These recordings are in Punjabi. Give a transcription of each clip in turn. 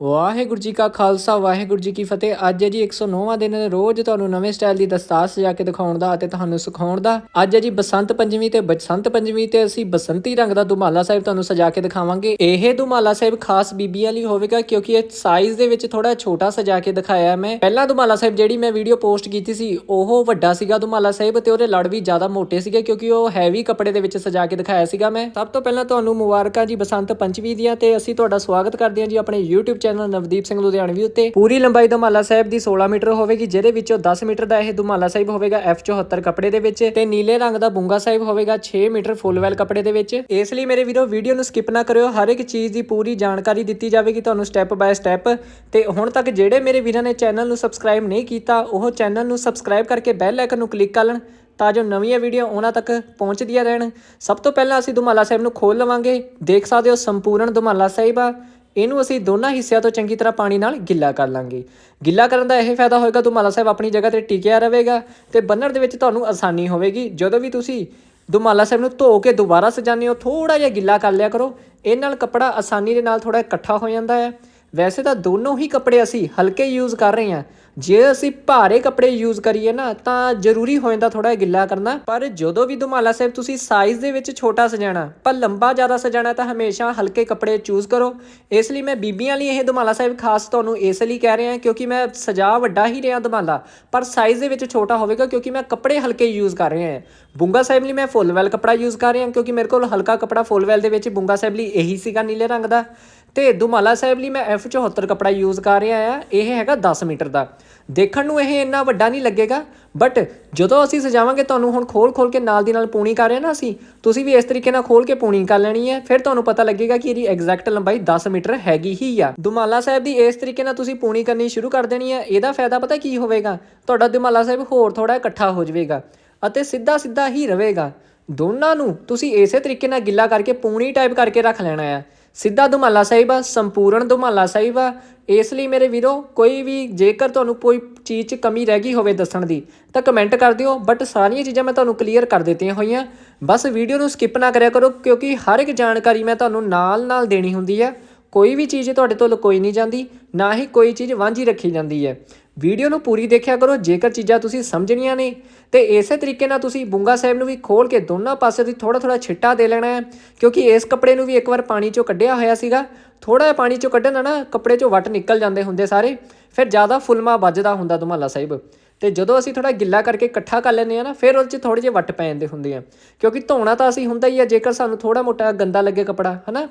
ਵਾਹਿਗੁਰੂ ਜੀ ਕਾ ਖਾਲਸਾ, ਵਾਹਿਗੁਰੂ ਜੀ ਕੀ ਫਤਿਹ। ਅੱਜ ਹੈ ਜੀ 109ਵਾਂ ਦਿਨ, ਰੋਜ਼ ਤੁਹਾਨੂੰ ਨਵੇਂ ਸਟਾਈਲ ਦੀ ਦਸਤਾਰ ਸਜਾ ਕੇ ਦਿਖਾਉਣ ਦਾ ਅਤੇ ਤੁਹਾਨੂੰ ਸਿਖਾਉਣ ਦਾ। ਅੱਜ ਹੈ ਜੀ ਬਸੰਤ ਪੰਚਮੀ ਤੇ ਬਸੰਤ ਪੰਚਮੀ ਤੇ ਅਸੀਂ ਬਸੰਤੀ ਰੰਗ ਦਾ ਦੁਮਾਲਾ ਸਾਹਿਬ ਤੁਹਾਨੂੰ ਸਜਾ ਕੇ ਦਿਖਾਵਾਂਗੇ। ਇਹ ਦੁਮਾਲਾ ਸਾਹਿਬ ਖਾਸ ਬੀਬੀਆਂ ਲਈ ਹੋਵੇਗਾ ਕਿਉਂਕਿ ਇਹ ਸਾਈਜ਼ ਦੇ ਵਿੱਚ ਥੋੜਾ ਛੋਟਾ ਸਜਾ ਕੇ ਦਿਖਾਇਆ ਮੈਂ। ਪਹਿਲਾ ਦੁਮਾਲਾ ਸਾਹਿਬ ਜਿਹੜੀ ਮੈਂ ਵੀਡੀਓ ਪੋਸਟ ਕੀਤੀ ਸੀ, ਉਹ ਵੱਡਾ ਸੀਗਾ ਦੁਮਾਲਾ ਸਾਹਿਬ ਤੇ ਉਹਦੇ ਲੜ ਵੀ ਜ਼ਿਆਦਾ ਮੋਟੇ ਸੀਗੇ ਕਿਉਂਕਿ ਉਹ ਹੈਵੀ ਕੱਪੜੇ ਦੇ ਵਿੱਚ ਸਜਾ ਕੇ ਦਿਖਾਇਆ ਸੀਗਾ ਮੈਂ। ਸਭ ਤੋਂ ਪਹਿਲਾਂ ਤੁਹਾਨੂੰ ਮੁਬਾਰਕਾਂ ਜੀ ਬਸੰਤ ਪੰਚਮੀ ਦੀਆਂ ਤੇ ਅਸੀਂ ਤੁਹਾਡਾ ਸਵਾਗਤ ਕਰਦੇ ਹਾਂ ਜੀ ਆਪਣੇ YouTube ਚੈਨਲ ਨਵਦੀਪ ਸਿੰਘ ਲੁਧਿਆਣਵੀ ਉੱਤੇ। ਪੂਰੀ ਲੰਬਾਈ ਦੁਮਾਲਾ ਸਾਹਿਬ ਦੀ 16 ਮੀਟਰ ਹੋਵੇਗੀ, ਜਿਹਦੇ ਵਿੱਚੋਂ 10 ਮੀਟਰ ਦਾ ਇਹ ਦੁਮਾਲਾ ਸਾਹਿਬ ਹੋਵੇਗਾ F74 ਕੱਪੜੇ ਦੇ ਵਿੱਚ ਤੇ ਨੀਲੇ ਰੰਗ ਦਾ ਬੁੰਗਾ ਸਾਹਿਬ ਹੋਵੇਗਾ 6 ਮੀਟਰ ਫੁੱਲ ਵੈਲ ਕੱਪੜੇ ਦੇ ਵਿੱਚ। ਇਸ ਲਈ ਮੇਰੇ ਵੀਰੋ, ਵੀਡੀਓ ਨੂੰ ਸਕਿਪ ਨਾ ਕਰਿਓ। ਹਰ ਇੱਕ ਚੀਜ਼ ਦੀ ਪੂਰੀ ਜਾਣਕਾਰੀ ਦਿੱਤੀ ਜਾਵੇਗੀ ਤੁਹਾਨੂੰ ਸਟੈਪ ਬਾਏ ਸਟੈਪ ਤੇ ਹੁਣ ਤੱਕ ਜਿਹੜੇ ਮੇਰੇ ਵੀਰਾਂ ਨੇ ਚੈਨਲ ਨੂੰ ਸਬਸਕ੍ਰਾਈਬ ਨਹੀਂ ਕੀਤਾ, ਉਹ ਚੈਨਲ ਨੂੰ ਸਬਸਕ੍ਰਾਈਬ ਕਰਕੇ ਬੈਲ ਆਈਕਨ ਨੂੰ ਕਲਿੱਕ ਕਰ ਲੈਣ, ਤਾਂ ਜੋ ਨਵੀਆਂ ਵੀਡੀਓ ਉਹਨਾਂ ਤੱਕ ਪਹੁੰਚਦੀਆਂ ਰਹਿਣ। ਸਭ ਤੋਂ ਪਹਿਲਾਂ ਅਸੀਂ ਦੁਮਾਲਾ ਸਾਹਿਬ ਨੂੰ ਖੋਲ ਲਵਾਂਗੇ। ਦੇਖ ਸਕਦੇ ਹੋ ਸੰਪੂਰਨ ਦੁਮਾਲਾ ਸਾਹਿਬ ਆ। ਇਹਨੂੰ ਅਸੀਂ ਦੋਨਾਂ ਹਿੱਸਿਆਂ ਤੋਂ ਚੰਗੀ ਤਰ੍ਹਾਂ ਪਾਣੀ ਨਾਲ ਗਿੱਲਾ ਕਰ ਲਾਂਗੇ। ਗਿੱਲਾ ਕਰਨ ਦਾ ਇਹ ਫਾਇਦਾ ਹੋਏਗਾ ਦੁਮਾਲਾ ਸਾਹਿਬ ਆਪਣੀ ਜਗ੍ਹਾ ਤੇ ਟਿਕਿਆ ਰਹੇਗਾ ਤੇ ਬੰਨਣ ਦੇ ਵਿੱਚ ਤੁਹਾਨੂੰ ਆਸਾਨੀ ਹੋਵੇਗੀ। ਜਦੋਂ ਵੀ ਤੁਸੀਂ ਦੁਮਾਲਾ ਸਾਹਿਬ ਨੂੰ ਧੋ ਕੇ ਦੁਬਾਰਾ ਸਜਾਉਂਦੇ ਹੋ ਥੋੜਾ ਜਿਹਾ ਗਿੱਲਾ ਕਰ ਲਿਆ ਕਰੋ। ਇਹ ਨਾਲ ਕੱਪੜਾ ਆਸਾਨੀ ਦੇ ਨਾਲ ਥੋੜਾ ਇਕੱਠਾ ਹੋ ਜਾਂਦਾ ਹੈ। ਵੈਸੇ ਤਾਂ ਦੋਨੋਂ ਹੀ ਕੱਪੜੇ ਅਸੀਂ ਹਲਕੇ ਯੂਜ਼ ਕਰ ਰਹੇ ਹਾਂ। ਜੇ ਅਸੀਂ ਭਾਰੇ ਕੱਪੜੇ ਯੂਜ਼ ਕਰੀਏ ਨਾ, ਤਾਂ ਜ਼ਰੂਰੀ ਹੋ ਜਾਂਦਾ ਥੋੜਾ ਗਿੱਲਾ ਕਰਨਾ। ਪਰ ਜਦੋਂ ਵੀ ਦੁਮਾਲਾ ਸਾਹਿਬ ਤੁਸੀਂ ਸਾਈਜ਼ ਦੇ ਵਿੱਚ ਛੋਟਾ ਸਜਾਣਾ, ਪਰ ਲੰਬਾ ਜ਼ਿਆਦਾ ਸਜਾਣਾ, ਤਾਂ ਹਮੇਸ਼ਾ ਹਲਕੇ ਕੱਪੜੇ ਚੂਜ਼ ਕਰੋ। ਇਸ ਲਈ ਮੈਂ ਬੀਬੀਆਂ ਲਈ ਇਹ ਦੁਮਾਲਾ ਸਾਹਿਬ ਖਾਸ ਤੁਹਾਨੂੰ ਇਸ ਲਈ ਕਹਿ ਰਿਹਾ, ਕਿਉਂਕਿ ਮੈਂ ਸਜਾ ਵੱਡਾ ਹੀ ਰਿਹਾ ਦੁਮਾਲਾ ਪਰ ਸਾਈਜ਼ ਦੇ ਵਿੱਚ ਛੋਟਾ ਹੋਵੇਗਾ, ਕਿਉਂਕਿ ਮੈਂ ਕੱਪੜੇ ਹਲਕੇ ਯੂਜ਼ ਕਰ ਰਿਹਾ ਹਾਂ। ਬੁੰਗਾ ਸਾਹਿਬ ਲਈ ਮੈਂ ਫੁੱਲ ਵੈਲ ਕੱਪੜਾ ਯੂਜ਼ ਕਰ ਰਿਹਾ, ਕਿਉਂਕਿ ਮੇਰੇ ਕੋਲ ਹਲਕਾ ਕੱਪੜਾ ਫੁੱਲ ਵੈਲ ਦੇ ਵਿੱਚ ਬੁੰਗਾ ਸਾਹਿਬ ਲਈ ਇਹੀ ਸੀਗਾ ਨੀਲੇ ਰੰਗ ਦਾ। ਤੇ ਦੁਮਾਲਾ ਸਾਹਿਬ ਲਈ ਮੈਂ F74 ਕੱਪੜਾ ਯੂਜ਼ ਕਰ ਰਿਹਾ ਆ ਇਹ ਹੈਗਾ 10 ਮੀਟਰ ਦਾ। ਦੇਖਣ ਨੂੰ ਇਹ ਇੰਨਾ ਵੱਡਾ ਨਹੀਂ ਲੱਗੇਗਾ ਬਟ ਜਦੋਂ ਅਸੀਂ ਸਜਾਵਾਂਗੇ, ਤੁਹਾਨੂੰ ਹੁਣ ਖੋਲ ਖੋਲ ਕੇ ਨਾਲ ਦੀ ਨਾਲ ਪੂਣੀ ਕਰ ਰਹੇ ਨਾ ਅਸੀਂ, ਤੁਸੀਂ ਵੀ ਇਸ ਤਰੀਕੇ ਨਾਲ ਖੋਲ ਕੇ ਪੂਣੀ ਕਰ ਲੈਣੀ ਹੈ। ਫਿਰ ਤੁਹਾਨੂੰ ਪਤਾ ਲੱਗੇਗਾ ਕਿ ਇਹਦੀ ਐਗਜ਼ੈਕਟ ਲੰਬਾਈ 10 ਮੀਟਰ ਹੈਗੀ ਹੀ ਆ। ਦੁਮਾਲਾ ਸਾਹਿਬ ਦੀ ਇਸ ਤਰੀਕੇ ਨਾਲ ਤੁਸੀਂ ਪੂਣੀ ਕਰਨੀ ਸ਼ੁਰੂ ਕਰ ਦੇਣੀ ਹੈ। ਇਹਦਾ ਫਾਇਦਾ ਪਤਾ ਕੀ ਹੋਵੇਗਾ? ਤੁਹਾਡਾ ਦੁਮਾਲਾ ਸਾਹਿਬ ਹੋਰ ਥੋੜਾ ਇਕੱਠਾ ਹੋ ਜਾਵੇਗਾ ਅਤੇ ਸਿੱਧਾ ਸਿੱਧਾ ਹੀ ਰਹੇਗਾ। ਦੋਨਾਂ ਨੂੰ ਤੁਸੀਂ ਇਸੇ ਤਰੀਕੇ ਨਾਲ ਗਿੱਲਾ ਕਰਕੇ ਪੂਣੀ ਟਾਈਪ ਕਰਕੇ ਰੱਖ ਲੈਣਾ ਹੈ ਸਿੱਧਾ ਦੁਮਾਲਾ ਸਾਹਿਬ ਆ, ਸੰਪੂਰਨ ਦੁਮਾਲਾ ਸਾਹਿਬ ਆ। ਇਸ ਲਈ ਮੇਰੇ ਵੀਰੋ, ਕੋਈ ਵੀ ਜੇਕਰ ਤੁਹਾਨੂੰ ਕੋਈ ਚੀਜ਼ 'ਚ ਕਮੀ ਰਹਿ ਗਈ ਹੋਵੇ ਦੱਸਣ ਦੀ, ਤਾਂ ਕਮੈਂਟ ਕਰ ਦਿਓ। ਬਟ ਸਾਰੀਆਂ ਚੀਜ਼ਾਂ ਮੈਂ ਤੁਹਾਨੂੰ ਕਲੀਅਰ ਕਰ ਦਿੱਤੀਆਂ ਹੋਈਆਂ। ਬਸ ਵੀਡੀਓ ਨੂੰ ਸਕਿਪ ਨਾ ਕਰਿਆ ਕਰੋ, ਕਿਉਂਕਿ ਹਰ ਇੱਕ ਜਾਣਕਾਰੀ ਮੈਂ ਤੁਹਾਨੂੰ ਨਾਲ-ਨਾਲ ਦੇਣੀ ਹੁੰਦੀ ਹੈ ਕੋਈ ਵੀ ਚੀਜ਼ ਤੁਹਾਡੇ ਤੋਂ ਲੁਕੋਈ ਨਹੀਂ ਜਾਂਦੀ, ਨਾ ਹੀ ਕੋਈ ਚੀਜ਼ ਵਾਂਝੀ ਰੱਖੀ ਜਾਂਦੀ ਹੈ। ਵੀਡੀਓ ਨੂੰ ਪੂਰੀ ਦੇਖਿਆ ਕਰੋ, ਜੇਕਰ ਚੀਜ਼ਾਂ ਤੁਸੀਂ ਸਮਝਣੀਆਂ ਨੇ। ਤੇ ਇਸੇ ਤਰੀਕੇ ਨਾਲ ਤੁਸੀਂ ਬੁੰਗਾ ਸਾਹਿਬ ਨੂੰ ਵੀ ਖੋਲ ਕੇ ਦੋਨਾਂ ਪਾਸੇ ਦੀ ਥੋੜਾ ਥੋੜਾ ਛਿੱਟਾ ਦੇ ਲੈਣਾ ਹੈ, ਕਿਉਂਕਿ ਇਸ ਕੱਪੜੇ ਨੂੰ ਵੀ ਇੱਕ ਵਾਰ ਪਾਣੀ ਚੋਂ ਕੱਢਿਆ ਹੋਇਆ ਸੀਗਾ। ਥੋੜਾ ਜਿਹਾ ਪਾਣੀ ਚੋਂ ਕੱਢਣ ਨਾਲ ਨਾ ਕੱਪੜੇ ਚੋਂ ਵੱਟ ਨਿਕਲ ਜਾਂਦੇ ਹੁੰਦੇ ਸਾਰੇ, ਫਿਰ ਜ਼ਿਆਦਾ ਫੁਲਮਾ ਵੱਜਦਾ ਹੁੰਦਾ ਦੁਮਾਲਾ ਸਾਹਿਬ। ਤੇ ਜਦੋਂ ਅਸੀਂ ਥੋੜਾ ਗਿੱਲਾ ਕਰਕੇ ਇਕੱਠਾ ਕਰ ਲੈਂਦੇ ਆ ਨਾ, ਫਿਰ ਉਹਦੇ 'ਚ ਥੋੜੇ ਜਿਹੇ ਵੱਟ ਪੈ ਜਾਂਦੇ ਹੁੰਦੇ ਆ। ਕਿਉਂਕਿ ਧੋਣਾ ਤਾਂ ਅਸੀਂ ਹੁੰਦਾ ਹੀ ਆ, ਜੇਕਰ ਸਾਨੂੰ ਥੋੜਾ ਮੋਟਾ ਗੰਦਾ ਲੱਗੇ ਕੱਪੜਾ, ਹਨਾ?